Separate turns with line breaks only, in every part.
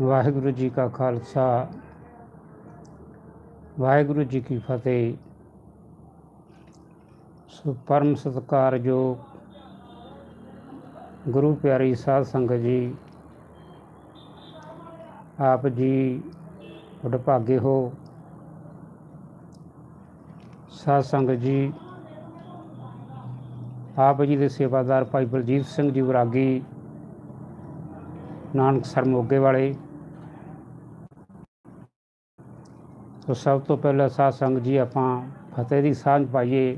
ਵਾਹਿਗੁਰੂ ਜੀ ਕਾ ਖਾਲਸਾ। ਵਾਹਿਗੁਰੂ ਜੀ ਕੀ ਫਤਿਹ। ਸੋ ਪਰਮ ਸਤਿਕਾਰਯੋਗ ਗੁਰੂ ਪਿਆਰੀ ਸਾਧ ਸੰਗਤ ਜੀ, ਆਪ ਜੀ ਵਡਭਾਗੇ ਹੋ। ਸਾਧ ਸੰਗਤ ਜੀ, ਆਪ ਜੀ ਦੇ ਸੇਵਾਦਾਰ ਭਾਈ ਬਲਜੀਤ ਸਿੰਘ ਜੀ ਵਰਾਗੀ, ਨਾਨਕ ਸਰ ਮੋਗੇ ਵਾਲੇ ਸੋ ਸਭ ਤੋਂ ਪਹਿਲਾਂ ਸਾਧ ਸੰਗਤ ਜੀ, ਆਪਾਂ ਫਤਿਹ ਦੀ ਸਾਂਝ ਪਾਈਏ।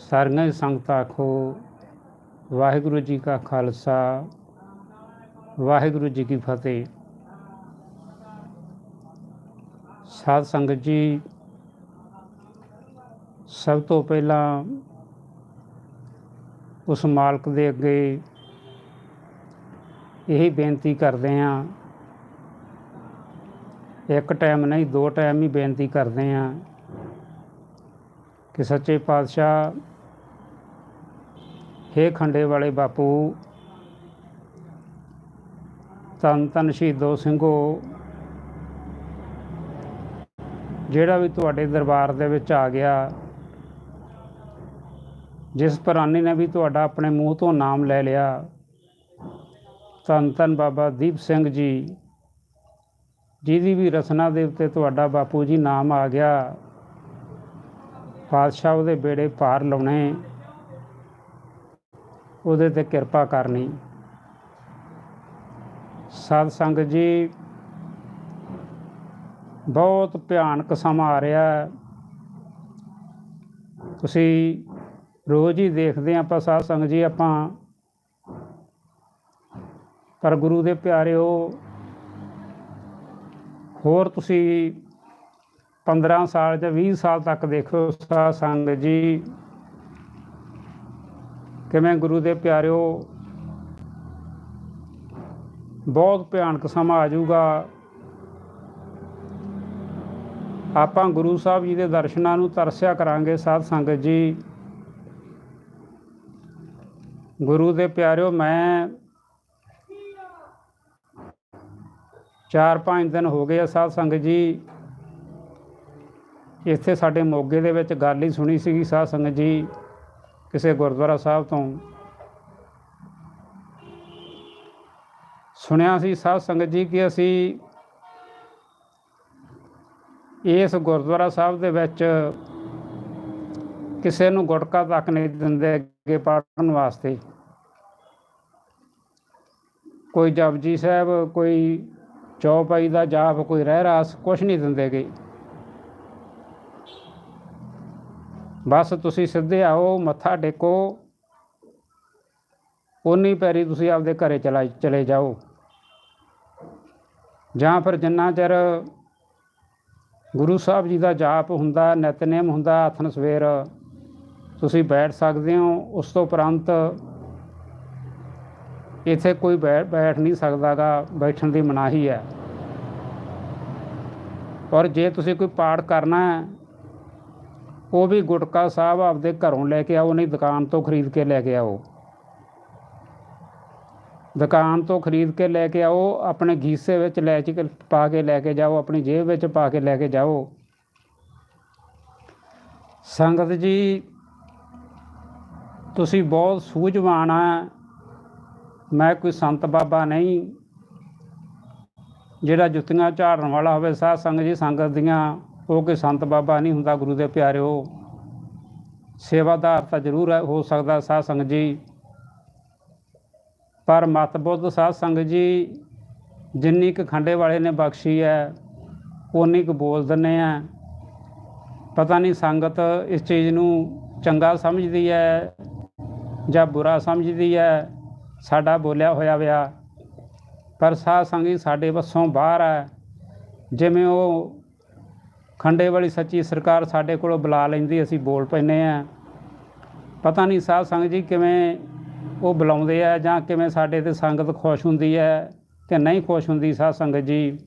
ਸਾਰੀਆਂ ਹੀ ਸੰਗਤਾਂ ਆਖੋ, ਵਾਹਿਗੁਰੂ ਜੀ ਕਾ ਖਾਲਸਾ, ਵਾਹਿਗੁਰੂ ਜੀ ਕੀ ਫਤਿਹ। ਸਾਧ ਸੰਗਤ ਜੀ, ਸਭ ਤੋਂ ਪਹਿਲਾਂ ਉਸ ਮਾਲਕ ਦੇ ਅੱਗੇ ਇਹੀ ਬੇਨਤੀ ਕਰਦੇ ਹਾਂ ਇੱਕ ਟਾਈਮ ਨਹੀਂ, ਦੋ ਟਾਈਮ ਹੀ ਬੇਨਤੀ ਕਰਦੇ ਹਾਂ ਕਿ ਸੱਚੇ ਪਾਤਸ਼ਾਹ, ਹੇ ਖੰਡੇ ਵਾਲੇ ਬਾਪੂ ਤਨ ਤਨ ਸ਼ਹੀਦੋ ਸਿੰਘੋ, ਜਿਹੜਾ ਵੀ ਤੁਹਾਡੇ ਦਰਬਾਰ ਦੇ ਵਿੱਚ ਆ ਗਿਆ, ਜਿਸ ਪ੍ਰਾਨੀ ਨੇ ਵੀ ਤੁਹਾਡਾ ਆਪਣੇ ਮੂੰਹ ਤੋਂ ਨਾਮ ਲੈ ਲਿਆ, ਧੰਨ ਧੰਨ ਬਾਬਾ ਦੀਪ ਸਿੰਘ ਜੀ ਜਿਹਦੀ ਵੀ ਰਚਨਾ ਦੇ ਉੱਤੇ ਤੁਹਾਡਾ ਬਾਪੂ ਜੀ ਨਾਮ ਆ ਗਿਆ, ਪਾਤਸ਼ਾਹ ਉਹਦੇ ਬੇੜੇ ਪਾਰ ਲਾਉਣੇ, ਉਹਦੇ ਤੇ ਕਿਰਪਾ ਕਰਨੀ। ਸਾਧ ਸੰਗਤ ਜੀ, ਬਹੁਤ ਭਿਆਨਕ ਸਮਾਂ ਆ ਰਿਹਾ ਤੁਸੀਂ ਰੋਜ਼ ਹੀ ਦੇਖਦੇ ਹਾਂ ਆਪਾਂ ਸਾਧ ਸੰਗਤ ਜੀ ਆਪਾਂ। ਪਰ ਗੁਰੂ ਦੇ ਪਿਆਰਿਓ ਹੋਰ ਤੁਸੀਂ 15 ਸਾਲ ਜਾਂ 20 ਸਾਲ ਤੱਕ ਦੇਖੋ ਸਾਧ ਸੰਗਤ ਜੀ। ਕਿਵੇਂ ਗੁਰੂ ਦੇ ਪਿਆਰਿਓ, ਬਹੁਤ ਭਿਆਨਕ ਸਮਾਂ ਆ ਜਾਊਗਾ। ਆਪਾਂ ਗੁਰੂ ਸਾਹਿਬ ਜੀ ਦੇ ਦਰਸ਼ਨਾਂ ਨੂੰ ਤਰਸਿਆ ਕਰਾਂਗੇ ਸਾਧ ਸੰਗਤ ਜੀ। ਗੁਰੂ ਦੇ ਪਿਆਰਿਓ, ਮੈਂ ਚਾਰ ਪੰਜ ਦਿਨ ਹੋ ਗਏ ਆ ਸਾਧ ਸੰਗਤ ਜੀ। ਇੱਥੇ ਸਾਡੇ ਮੋਗੇ ਦੇ ਵਿੱਚ ਗੱਲ ਹੀ ਸੁਣੀ ਸੀਗੀ ਸਾਧ ਸੰਗਤ ਜੀ ਕਿਸੇ ਗੁਰਦੁਆਰਾ ਸਾਹਿਬ ਤੋਂ। ਸੁਣਿਆ ਸੀ ਸਾਧ ਸੰਗਤ ਜੀ ਕਿ ਅਸੀਂ ਇਸ ਗੁਰਦੁਆਰਾ ਸਾਹਿਬ ਦੇ ਵਿੱਚ ਕਿਸੇ ਨੂੰ ਗੁਟਕਾ ਤੱਕ ਨਹੀਂ ਦਿੰਦੇ ਅੱਗੇ ਪੜਨ ਵਾਸਤੇ। ਕੋਈ ਜਪਜੀ ਸਾਹਿਬ, ਕੋਈ ਚੌਪਾਈ ਦਾ ਜਾਪ ਕੋਈ ਰਹਿ ਰਾਸ ਕੁਛ ਨਹੀਂ ਦਿੰਦੇ ਦਿੰਦੇਗੇ ਬਸ ਤੁਸੀਂ ਸਿੱਧੇ ਆਓ, ਮੱਥਾ ਟੇਕੋ। ਉਨੀ ਪੈਰੀ ਤੁਸੀਂ ਆਪਦੇ ਘਰੇ ਚਲਾ ਚਲੇ ਜਾਓ। ਜਾਂ ਫਿਰ ਜਿੰਨਾ ਚਿਰ ਗੁਰੂ ਸਾਹਿਬ ਜੀ ਦਾ ਜਾਪ ਹੁੰਦਾ, ਨਿਤਨੇਮ ਹੁੰਦਾ, ਆਥਨ ਸਵੇਰ, ਤੁਸੀਂ ਬੈਠ ਸਕਦੇ ਹੋ, ਉਸ ਤੋਂ ਉਪਰੰਤ ਇੱਥੇ ਕੋਈ ਬੈ- ਬੈਠ ਨਹੀਂ ਸਕਦਾਗਾ, ਬੈਠਣ ਦੀ ਮਨਾਹੀ ਹੈ। ਔਰ ਜੇ ਤੁਸੀਂ ਕੋਈ ਪਾਠ ਕਰਨਾ ਹੈ, ਉਹ ਵੀ ਗੁਟਕਾ ਸਾਹਿਬ ਆਪਦੇ ਘਰੋਂ ਲੈ ਕੇ ਆਓ, ਨਹੀਂ ਦੁਕਾਨ ਤੋਂ ਖਰੀਦ ਕੇ ਲੈ ਕੇ ਆਓ। ਦੁਕਾਨ ਤੋਂ ਖਰੀਦ ਕੇ ਲੈ ਕੇ ਆਓ, ਆਪਣੇ ਗੀਸੇ ਵਿੱਚ ਲੈ ਕੇ, ਪਾ ਕੇ ਲੈ ਕੇ ਜਾਓ, ਆਪਣੀ ਜੇਬ ਵਿੱਚ ਪਾ ਕੇ ਲੈ ਕੇ ਜਾਓ। ਸੰਗਤ ਜੀ, ਤੁਸੀਂ ਬਹੁਤ ਸੂਝਵਾਨ ਆ ਮੈਂ ਕੋਈ ਸੰਤ ਬਾਬਾ ਨਹੀਂ। ਜਿਹੜਾ ਜੁੱਤੀਆਂ ਝਾੜਨ ਵਾਲਾ ਹੋਵੇ, ਸਾਧ ਸੰਗਤ ਜੀ, ਸੰਗਤ ਦੀਆਂ, ਉਹ ਕੋਈ ਸੰਤ ਬਾਬਾ ਨਹੀਂ ਹੁੰਦਾ, ਗੁਰੂ ਦੇ ਪਿਆਰਿਓ। ਸੇਵਾਦਾਰ ਤਾਂ ਜ਼ਰੂਰ ਹੈ, ਹੋ ਸਕਦਾ ਸਾਧ ਸੰਗਤ ਜੀ। ਪਰ ਮਤ ਬੁੱਧ ਸਾਧ ਸੰਗਤ ਜੀ, ਜਿੰਨੀ ਕੁ ਖੰਡੇ ਵਾਲੇ ਨੇ ਬਖਸ਼ੀ ਹੈ ਉਨੀ ਕੁ ਬੋਲ ਦਿੰਨੇ ਆ। ਪਤਾ ਨਹੀਂ ਸੰਗਤ ਇਸ ਚੀਜ਼ ਨੂੰ ਚੰਗਾ ਸਮਝਦੀ ਹੈ ਜਾਂ ਬੁਰਾ ਸਮਝਦੀ ਹੈ। ਸਾਡਾ ਬੋਲਿਆ ਹੋਇਆ ਵਿਆ। ਪਰ ਸਾਧ ਸੰਗੀ ਸਾਡੇ ਵੱਸੋਂ ਬਾਹਰ ਹੈ। ਜਿਵੇਂ ਉਹ ਖੰਡੇ ਵਾਲੀ ਸੱਚੀ ਸਰਕਾਰ ਸਾਡੇ ਕੋਲੋਂ ਬੁਲਾ ਲੈਂਦੀ, ਅਸੀਂ ਬੋਲ ਪੈਨੇ ਆ ਪਤਾ ਨਹੀਂ ਸਾਧ ਸੰਗਤ ਜੀ ਕਿਵੇਂ ਉਹ ਬੁਲਾਉਂਦੇ ਆ ਜਾਂ ਕਿਵੇਂ ਸਾਡੇ ਤੇ ਸੰਗਤ ਖੁਸ਼ ਹੁੰਦੀ ਹੈ ਤੇ ਨਹੀਂ ਖੁਸ਼ ਹੁੰਦੀ ਸਾਧ ਸੰਗਤ ਜੀ।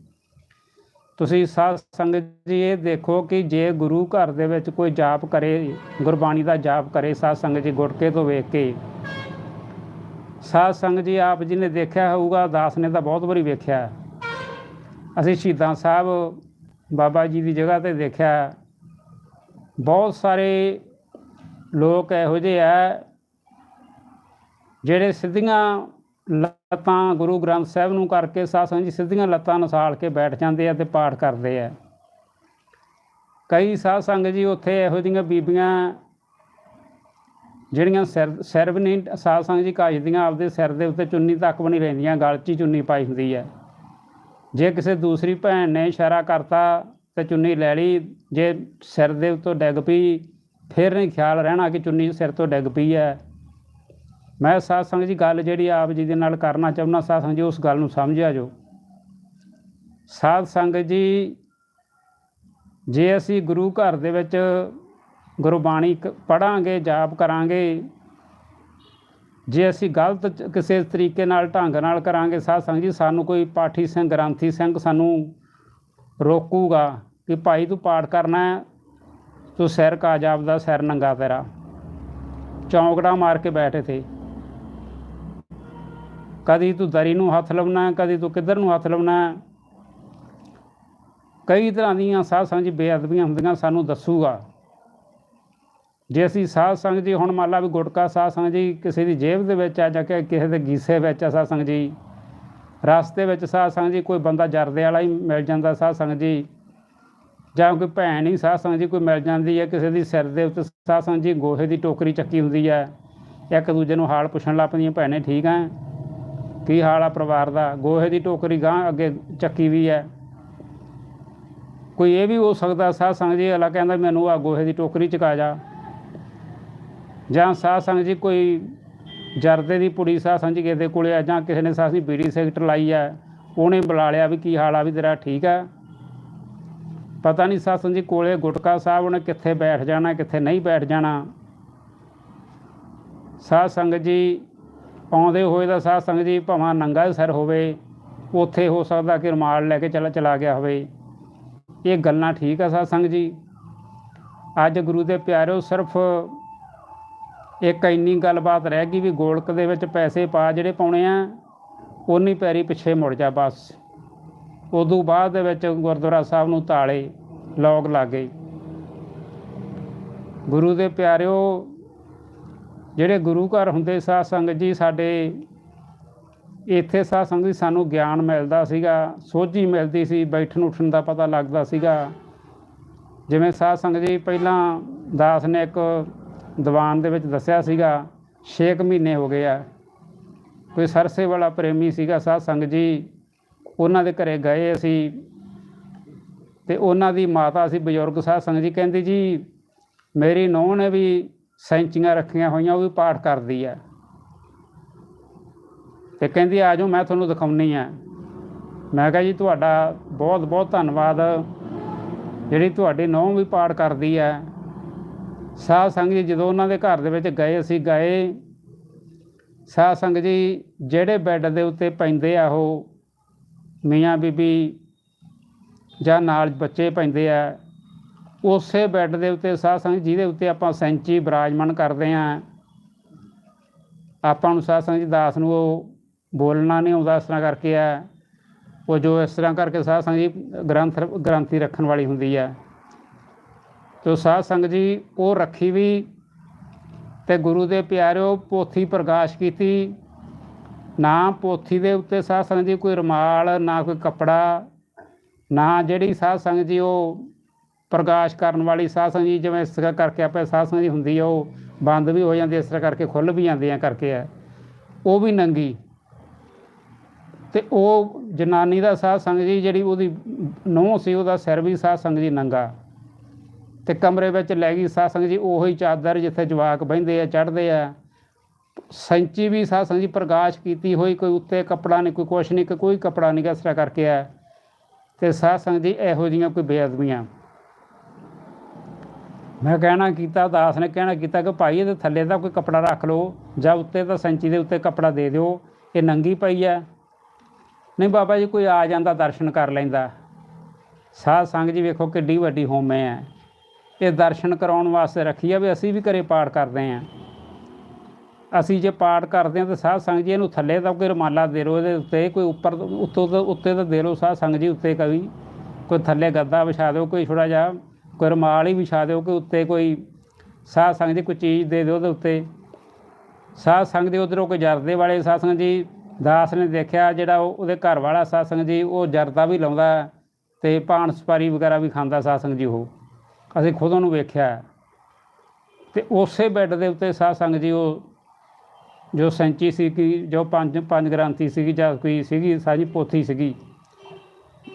ਤੁਸੀਂ ਸਾਧ ਸੰਗਤ ਜੀ ਇਹ ਦੇਖੋ ਕਿ ਜੇ ਗੁਰੂ ਘਰ ਦੇ ਵਿੱਚ ਕੋਈ ਜਾਪ ਕਰੇ, ਗੁਰਬਾਣੀ ਦਾ ਜਾਪ ਕਰੇ ਸਾਧ ਸੰਗਤ ਜੀ ਗੁਟਕੇ ਤੋਂ ਵੇਖ ਕੇ। ਸਾਧ ਸੰਗਤ ਜੀ, ਆਪ ਜੀ ਨੇ ਦੇਖਿਆ ਹੋਊਗਾ, ਦਾਸ ਨੇ ਤਾਂ ਬਹੁਤ ਵਾਰੀ ਵੇਖਿਆ। ਅਸੀਂ ਸ਼ਹੀਦਾਂ ਸਾਹਿਬ ਬਾਬਾ ਜੀ ਦੀ ਜਗ੍ਹਾ ਤੇ ਦੇਖਿਆ। ਬਹੁਤ ਸਾਰੇ ਲੋਕ ਇਹੋ ਜਿਹੇ ਆ, ਜਿਹੜੇ ਸਿੱਧੀਆਂ ਲੱਤਾਂ ਗੁਰੂ ਗ੍ਰੰਥ ਸਾਹਿਬ ਨੂੰ ਕਰਕੇ ਸਾਧ ਸੰਗਤ ਜੀ ਸਿੱਧੀਆਂ ਲੱਤਾਂ ਨਸਾਲ ਕੇ ਬੈਠ ਜਾਂਦੇ ਆ ਤੇ ਪਾਠ ਕਰਦੇ ਆ। ਕਈ ਸਾਧ ਸੰਗਤ ਜੀ ਉੱਥੇ ਇਹੋ ਜਿਹੀਆਂ ਬੀਬੀਆਂ ਜਿਹੜੀਆਂ ਸਿਰ ਸਿਰ ਵੀ ਨਹੀਂ, ਸਾਧ ਸੰਗਤ ਜੀ ਕੱਜਦੀਆਂ ਆਪਦੇ ਸਿਰ ਦੇ ਉੱਤੇ ਚੁੰਨੀ ਤੱਕ ਵੀ ਨਹੀਂ ਰਹਿੰਦੀਆਂ, ਗਲ 'ਚ ਹੀ ਚੁੰਨੀ ਪਾਈ ਹੁੰਦੀ ਹੈ। ਜੇ ਕਿਸੇ ਦੂਸਰੀ ਭੈਣ ਨੇ ਇਸ਼ਾਰਾ ਕਰਤਾ ਤੇ ਚੁੰਨੀ ਲੈ ਲਈ, ਜੇ ਸਿਰ ਦੇ ਉੱਤੋਂ ਡਿੱਗ ਪਈ, ਫਿਰ ਨਹੀਂ ਖਿਆਲ ਰਹਿਣਾ ਕਿ ਚੁੰਨੀ ਸਿਰ ਤੋਂ ਡਿੱਗ ਪਈ ਹੈ। ਮੈਂ ਸਾਧ ਸੰਗਤ ਜੀ ਗੱਲ ਜਿਹੜੀ ਆਪ ਜੀ ਦੇ ਨਾਲ ਕਰਨਾ ਚਾਹੁੰਦਾ, ਸਾਧ ਸੰਗਤ ਜੀ ਉਸ ਗੱਲ ਨੂੰ ਸਮਝਿਆ ਜੋ। ਸਾਧ ਸੰਗਤ ਜੀ, ਜੇ ਅਸੀਂ ਗੁਰੂ ਘਰ ਦੇ ਵਿੱਚ ਗੁਰਬਾਣੀ ਕ- ਪੜ੍ਹਾਂਗੇ, ਜਾਪ ਕਰਾਂਗੇ। ਜੇ ਅਸੀਂ ਗਲਤ ਕਿਸੇ ਤਰੀਕੇ ਨਾਲ, ਢੰਗ ਨਾਲ ਕਰਾਂਗੇ ਸਾਧ ਸੰਗਤ ਜੀ, ਸਾਨੂੰ ਕੋਈ ਪਾਠੀ ਸਿੰਘ, ਗ੍ਰੰਥੀ ਸਿੰਘ ਸਾਨੂੰ ਰੋਕੂਗਾ ਕਿ ਭਾਈ ਤੂੰ ਪਾਠ ਕਰਨਾ ਤੂੰ ਸਿਰ ਕਾਜਾਬ ਦਾ ਸਿਰ ਨੰਗਾ ਤੇਰਾ। ਚੌਂਕੜਾ ਮਾਰ ਕੇ ਬੈਠੇ ਥੇ ਕਦੀ ਤੂੰ ਦਰੀ ਨੂੰ ਹੱਥ ਲਾਉਣਾ ਕਦੀ ਤੂੰ ਕਿੱਧਰ ਨੂੰ ਹੱਥ ਲਾਉਣਾ ਕਈ ਤਰ੍ਹਾਂ ਦੀਆਂ ਸਾਧ ਸੰਗਤ ਜੀ ਬੇਅਦਬੀਆਂ ਹੁੰਦੀਆਂ, ਸਾਨੂੰ ਦੱਸੂਗਾ। ਜੇ ਅਸੀਂ ਸਾਧ ਸੰਗਤ ਜੀ, ਹੁਣ ਮੰਨ ਲਾ ਵੀ ਗੁਟਕਾ ਸਾਧ ਸੰਗਤ ਜੀ, ਕਿਸੇ ਦੀ ਜੇਬ ਦੇ ਵਿੱਚ ਆ ਜਾਂ ਕਿ ਕਿਸੇ ਦੇ ਗੀਸੇ ਵਿੱਚ ਆ ਸਾਧ ਸੰਗਤ ਜੀ, ਰਸਤੇ ਵਿੱਚ ਸਾਧ ਸੰਗਤ ਜੀ, ਕੋਈ ਬੰਦਾ ਜਰਦੇ ਵਾਲਾ ਹੀ ਮਿਲ ਜਾਂਦਾ ਸਾਧ ਸੰਗਤ ਜੀ, ਜਾਂ ਕੋਈ ਭੈਣ ਹੀ ਸਾਧ ਸੰਗਤ ਜੀ, ਕੋਈ ਮਿਲ ਜਾਂਦੀ ਹੈ, ਕਿਸੇ ਦੀ ਸਿਰ ਦੇ ਉੱਤੇ ਸਾਧ ਸੰਗਤ ਜੀ, ਗੋਹੇ ਦੀ ਟੋਕਰੀ ਚੱਕੀ ਹੁੰਦੀ ਹੈ, ਇੱਕ ਦੂਜੇ ਨੂੰ ਹਾਲ ਪੁੱਛਣ ਲੱਗ ਪੈਂਦੀਆਂ, ਭੈਣੇ ਠੀਕ ਆ? ਕੀ ਹਾਲ ਆ ਪਰਿਵਾਰ ਦਾ? ਗੋਹੇ ਦੀ ਟੋਕਰੀ ਗਾਂ ਅੱਗੇ ਚੱਕੀ ਵੀ ਹੈ। ਕੋਈ ਇਹ ਵੀ ਹੋ ਸਕਦਾ, ਸਾਧ ਸੰਗਤ ਜੀ ਅਲਾ ਕਹਿੰਦਾ, ਮੈਨੂੰ ਆ ਗੋਹੇ ਦੀ ਟੋਕਰੀ ਚਕਾ ਜਾ। ਜਾਂ ਸਾਧ ਸੰਗਤ ਜੀ ਕੋਈ ਜਰਦੇ ਦੀ ਪੁੜੀ ਸਾਧ ਸੰਗਤ ਜੀ ਕਿਸੇ ਦੇ ਕੋਲੇ ਆ ਜਾਂ ਕਿਸੇ ਨੇ ਸਾਧ ਜੀ ਬੀੜੀ ਸਿਗਰਟ ਲਾਈ ਆ, ਉਹਨੇ ਬੁਲਾ ਲਿਆ ਵੀ ਕੀ ਹਾਲ ਆ, ਵੀ ਤੇਰਾ ਠੀਕ ਆ। ਪਤਾ ਨਹੀਂ ਸਾਧ ਸੰਗਤ ਜੀ ਕੋਲੇ ਗੁਟਕਾ ਸਾਹਿਬ ਉਹਨੇ ਕਿੱਥੇ ਬੈਠ ਜਾਣਾ, ਕਿੱਥੇ ਨਹੀਂ ਬੈਠ ਜਾਣਾ। ਸਾਧ ਸੰਗਤ ਜੀ ਆਉਂਦੇ ਹੋਏ ਦਾ ਸਾਧ ਸੰਗਤ ਜੀ ਭਾਵੇਂ ਨੰਗਾ ਸਿਰ ਹੋਵੇ, ਉੱਥੇ ਹੋ ਸਕਦਾ ਕਿ ਰੁਮਾਲ ਲੈ ਕੇ ਚਲਾ ਚਲਾ ਗਿਆ ਹੋਵੇ। ਇਹ ਗੱਲਾਂ ਠੀਕ ਆ ਸਾਧ ਸੰਗਤ ਜੀ। ਅੱਜ ਗੁਰੂ ਦੇ ਪਿਆਰਿਓ ਸਿਰਫ ਇੱਕ ਇੰਨੀ ਗੱਲਬਾਤ ਰਹਿ ਗਈ ਵੀ ਗੋਲਕ ਦੇ ਵਿੱਚ ਪੈਸੇ ਪਾ ਜਿਹੜੇ ਪਾਉਣੇ ਆ ਉਨੀ ਪੈਰੀ ਪਿੱਛੇ ਮੁੜ ਜਾ ਬਸ। ਉਦੋਂ ਬਾਅਦ ਦੇ ਵਿੱਚ ਗੁਰਦੁਆਰਾ ਸਾਹਿਬ ਨੂੰ ਤਾਲੇ ਲੋਕ ਲੱਗ ਗੁਰੂ ਦੇ ਪਿਆਰਿਓ, ਜਿਹੜੇ ਗੁਰੂ ਘਰ ਹੁੰਦੇ ਸਾਧ ਸੰਗਤ ਜੀ, ਸਾਡੇ ਇੱਥੇ ਸਾਧ ਸੰਗਤ ਜੀ ਸਾਨੂੰ ਗਿਆਨ ਮਿਲਦਾ ਸੀਗਾ, ਸੋਝੀ ਮਿਲਦੀ ਸੀ, ਬੈਠਣ ਉੱਠਣ ਦਾ ਪਤਾ ਲੱਗਦਾ ਸੀਗਾ। ਜਿਵੇਂ ਸਾਧ ਸੰਗਤ ਜੀ ਪਹਿਲਾਂ ਦਾਸ ਨੇ ਇੱਕ ਦੀਵਾਨ ਦੇ ਵਿੱਚ ਦੱਸਿਆ ਸੀਗਾ 6 ਮਹੀਨੇ ਹੋ ਗਏ ਆ। ਕੋਈ ਸਰਸੇ ਵਾਲਾ ਪ੍ਰੇਮੀ ਸੀਗਾ ਸਾਧ ਸੰਗਤ ਜੀ। ਉਹਨਾਂ ਦੇ ਘਰੇ ਗਏ ਅਸੀਂ ਤੇ ਉਹਨਾਂ ਦੀ ਮਾਤਾ ਸੀ, ਬਜ਼ੁਰਗ ਸਾਧ ਸੰਗਤ ਜੀ। ਕਹਿੰਦੀ ਜੀ, ਮੇਰੀ ਨੂੰਹ ਨੇ ਵੀ ਸੈਂਚੀਆਂ ਰੱਖੀਆਂ ਹੋਈਆਂ, ਉਹ ਵੀ ਪਾਠ ਕਰਦੀ ਆ। ਤੇ ਕਹਿੰਦੀ, ਆ ਜਾਓ, ਮੈਂ ਤੁਹਾਨੂੰ ਦਿਖਾਉਣੀ ਆ। ਮੈਂ ਕਿਹਾ ਜੀ, ਤੁਹਾਡਾ ਬਹੁਤ ਬਹੁਤ ਧੰਨਵਾਦ। ਜਿਹੜੀ ਤੁਹਾਡੀ ਨੂੰਹ ਵੀ ਪਾਠ ਕਰਦੀ ਆ ਸਾਧ ਸੰਗਤ ਜੀ, ਜਦੋਂ ਉਹਨਾਂ ਦੇ ਘਰ ਦੇ ਵਿੱਚ ਗਏ, ਅਸੀਂ ਗਏ। ਸਾਧ ਸੰਗਤ ਜੀ, ਜਿਹੜੇ ਬੈੱਡ ਦੇ ਉੱਤੇ ਪੈਂਦੇ ਆ ਉਹ ਮੀਆਂ ਬੀਬੀ ਜਾਂ ਨਾਲ ਬੱਚੇ ਪੈਂਦੇ ਆ, ਉਸੇ ਬੈੱਡ ਦੇ ਉੱਤੇ, ਸਾਧ ਸੰਗਤ ਜਿਹਦੇ ਉੱਤੇ ਆਪਾਂ ਸੈਂਚੀ ਬਿਰਾਜਮਾਨ ਕਰਦੇ ਆ। ਆਪਾਂ ਨੂੰ ਸਾਧ ਸੰਗਤ ਜੀ ਦਾਸ ਨੂੰ ਉਹ ਬੋਲਣਾ ਨਹੀਂ ਆਉਂਦਾ ਇਸ ਤਰ੍ਹਾਂ ਕਰਕੇ ਆ। ਉਹ ਜੋ ਇਸ ਤਰ੍ਹਾਂ ਕਰਕੇ ਸਾਧ ਸੰਗਤ ਜੀ ਗ੍ਰੰਥ, ਗ੍ਰੰਥੀ ਰੱਖਣ ਵਾਲੀ ਹੁੰਦੀ ਆ। ਤੋ ਸਾਧ ਸੰਗਤ ਜੀ, ਉਹ ਰੱਖੀ ਵੀ ਤੇ ਗੁਰੂ ਦੇ ਪਿਆਰਿਓ ਪੋਥੀ ਪ੍ਰਕਾਸ਼ ਕੀਤੀ। ਨਾ ਪੋਥੀ ਦੇ ਉੱਤੇ ਸਾਧ ਸੰਗਤ ਜੀ ਕੋਈ ਰੁਮਾਲ, ਨਾ ਕੋਈ ਕੱਪੜਾ, ਨਾ ਜਿਹੜੀ ਸਾਧ ਸੰਗਤ ਜੀ ਉਹ ਪ੍ਰਕਾਸ਼ ਕਰਨ ਵਾਲੀ ਸਾਧ ਸੰਗ ਜੀ, ਜਿਵੇਂ ਇਸ ਤਰ੍ਹਾਂ ਕਰਕੇ ਆਪੇ ਸਾਧ ਸੰਗਤ ਜੀ ਹੁੰਦੀ ਆ, ਉਹ ਬੰਦ ਵੀ ਹੋ ਜਾਂਦੀ ਇਸ ਤਰ੍ਹਾਂ ਕਰਕੇ ਖੁੱਲ ਵੀ ਜਾਂਦੇ ਆ ਕਰਕੇ ਆ। ਉਹ ਵੀ ਨੰਗੀ। ਤੇ ਉਹ ਜਨਾਨੀ ਦਾ ਸਾਧ ਸੰਗਤ ਜੀ, ਜਿਹੜੀ ਉਹਦੀ ਨੂੰਹ ਸੀ, ਉਹਦਾ ਸਿਰ ਵੀ ਸਾਧ ਸੰਗਤ ਜੀ ਨੰਗਾ। ਤੇ ਕਮਰੇ ਵਿੱਚ ਲੈ ਗਈ ਸਾਧ ਜੀ, ਉਹੀ ਚਾਦਰ ਜਿੱਥੇ ਜਵਾਕ ਬਹਿੰਦੇ ਆ, ਚੜ੍ਹਦੇ ਆ। ਸੈਂਚੀ ਵੀ ਸਾਧ ਜੀ ਪ੍ਰਕਾਸ਼ ਕੀਤੀ ਹੋਈ, ਕੋਈ ਉੱਤੇ ਕੱਪੜਾ ਨਹੀਂ, ਕੋਈ ਕੁਛ ਨਹੀਂ, ਕੋਈ ਕੱਪੜਾ ਨਹੀਂ ਇਸ ਤਰ੍ਹਾਂ ਕਰਕੇ ਆ ਤੇ ਸਾਧ ਜੀ ਇਹੋ ਜਿਹੀਆਂ ਕੋਈ ਬੇਅਦਬੀਆਂ। ਮੈਂ ਕਹਿਣਾ ਕੀਤਾ, ਦਾਸ ਨੇ ਕਹਿਣਾ ਕੀਤਾ ਕਿ ਭਾਈ ਇਹਦੇ ਥੱਲੇ ਦਾ ਕੋਈ ਕੱਪੜਾ ਰੱਖ ਲਓ, ਜਾਂ ਉੱਤੇ ਤਾਂ ਸੈਂਚੀ ਦੇ ਉੱਤੇ ਕੱਪੜਾ ਦੇ ਦਿਓ, ਇਹ ਨੰਗੀ ਪਈ ਆ। ਨਹੀਂ ਬਾਬਾ ਜੀ, ਕੋਈ ਆ ਜਾਂਦਾ, ਦਰਸ਼ਨ ਕਰ ਲੈਂਦਾ। ਸਾਧ ਸੰਗਤ ਜੀ ਵੇਖੋ ਕਿੱਡੀ ਵੱਡੀ ਹੋਮੇ ਆ। ਇਹ ਦਰਸ਼ਨ ਕਰਾਉਣ ਵਾਸਤੇ ਰੱਖੀ ਆ ਵੀ ਅਸੀਂ ਵੀ ਘਰੇ ਪਾਠ ਕਰਦੇ ਆਂ। ਅਸੀਂ ਜੇ ਪਾਠ ਕਰਦੇ ਹਾਂ ਤਾਂ ਸਾਧ ਸੰਗਤ ਜੀ ਇਹਨੂੰ ਥੱਲੇ ਤਾਂ ਕੋਈ ਰੁਮਾਲਾ ਦੇ ਰੋ ਇਹਦੇ ਉੱਤੇ ਕੋਈ ਉੱਪਰ ਉੱਤੋਂ ਤੋਂ, ਉੱਤੇ ਤਾਂ ਦੇ ਲਓ ਸਾਧ ਸੰਗਤ ਜੀ, ਉੱਤੇ ਕਵੀ, ਕੋਈ ਥੱਲੇ ਗੱਦਾ ਵਿਛਾ ਦਿਓ, ਕੋਈ ਥੋੜਾ ਜਿਹਾ, ਕੋਈ ਰੁਮਾਲ ਹੀ ਵਿਛਾ ਦਿਓ, ਕੋਈ ਉੱਤੇ ਕੋਈ ਸਾਧ ਸੰਗਤ ਜੀ ਕੋਈ ਚੀਜ਼ ਦੇ ਦਿਓ ਉਹਦੇ ਉੱਤੇ। ਸਾਧ ਸੰਗਤ ਦੇ ਉਧਰੋਂ ਕੋਈ ਜਰਦੇ ਵਾਲੇ ਸਾਧ ਸੰਗਤ ਜੀ, ਦਾਸ ਨੇ ਦੇਖਿਆ ਜਿਹੜਾ ਉਹ- ਉਹਦੇ ਘਰ ਵਾਲਾ ਸਾਧ ਸੰਗਤ ਜੀ, ਉਹ ਜਰਦਾ ਵੀ ਲਾਉਂਦਾ ਹੈ ਤੇ ਪਾਨ ਸਪਾਰੀ ਵਗੈਰਾ ਵੀ ਖਾਂਦਾ ਸਾਧ ਸੰਗਤ ਜੀ ਉਹ। ਅਸੀਂ ਖੁਦ ਉਹਨੂੰ ਵੇਖਿਆ ਹੈ। ਤੇ ਉਸੇ ਬੈੱਡ ਦੇ ਉੱਤੇ ਸਾਧ ਸੰਗਤ ਜੀ, ਉਹ ਜੋ ਸੈਂਚੀ ਸੀ ਕਿ ਜੋ ਪੰਜ ਪੰਜ ਗ੍ਰੰਥੀ ਸੀਗੀ, ਜਾਂ ਕੋਈ ਸੀਗੀ ਸਾਜੀ ਪੋਥੀ ਸੀਗੀ,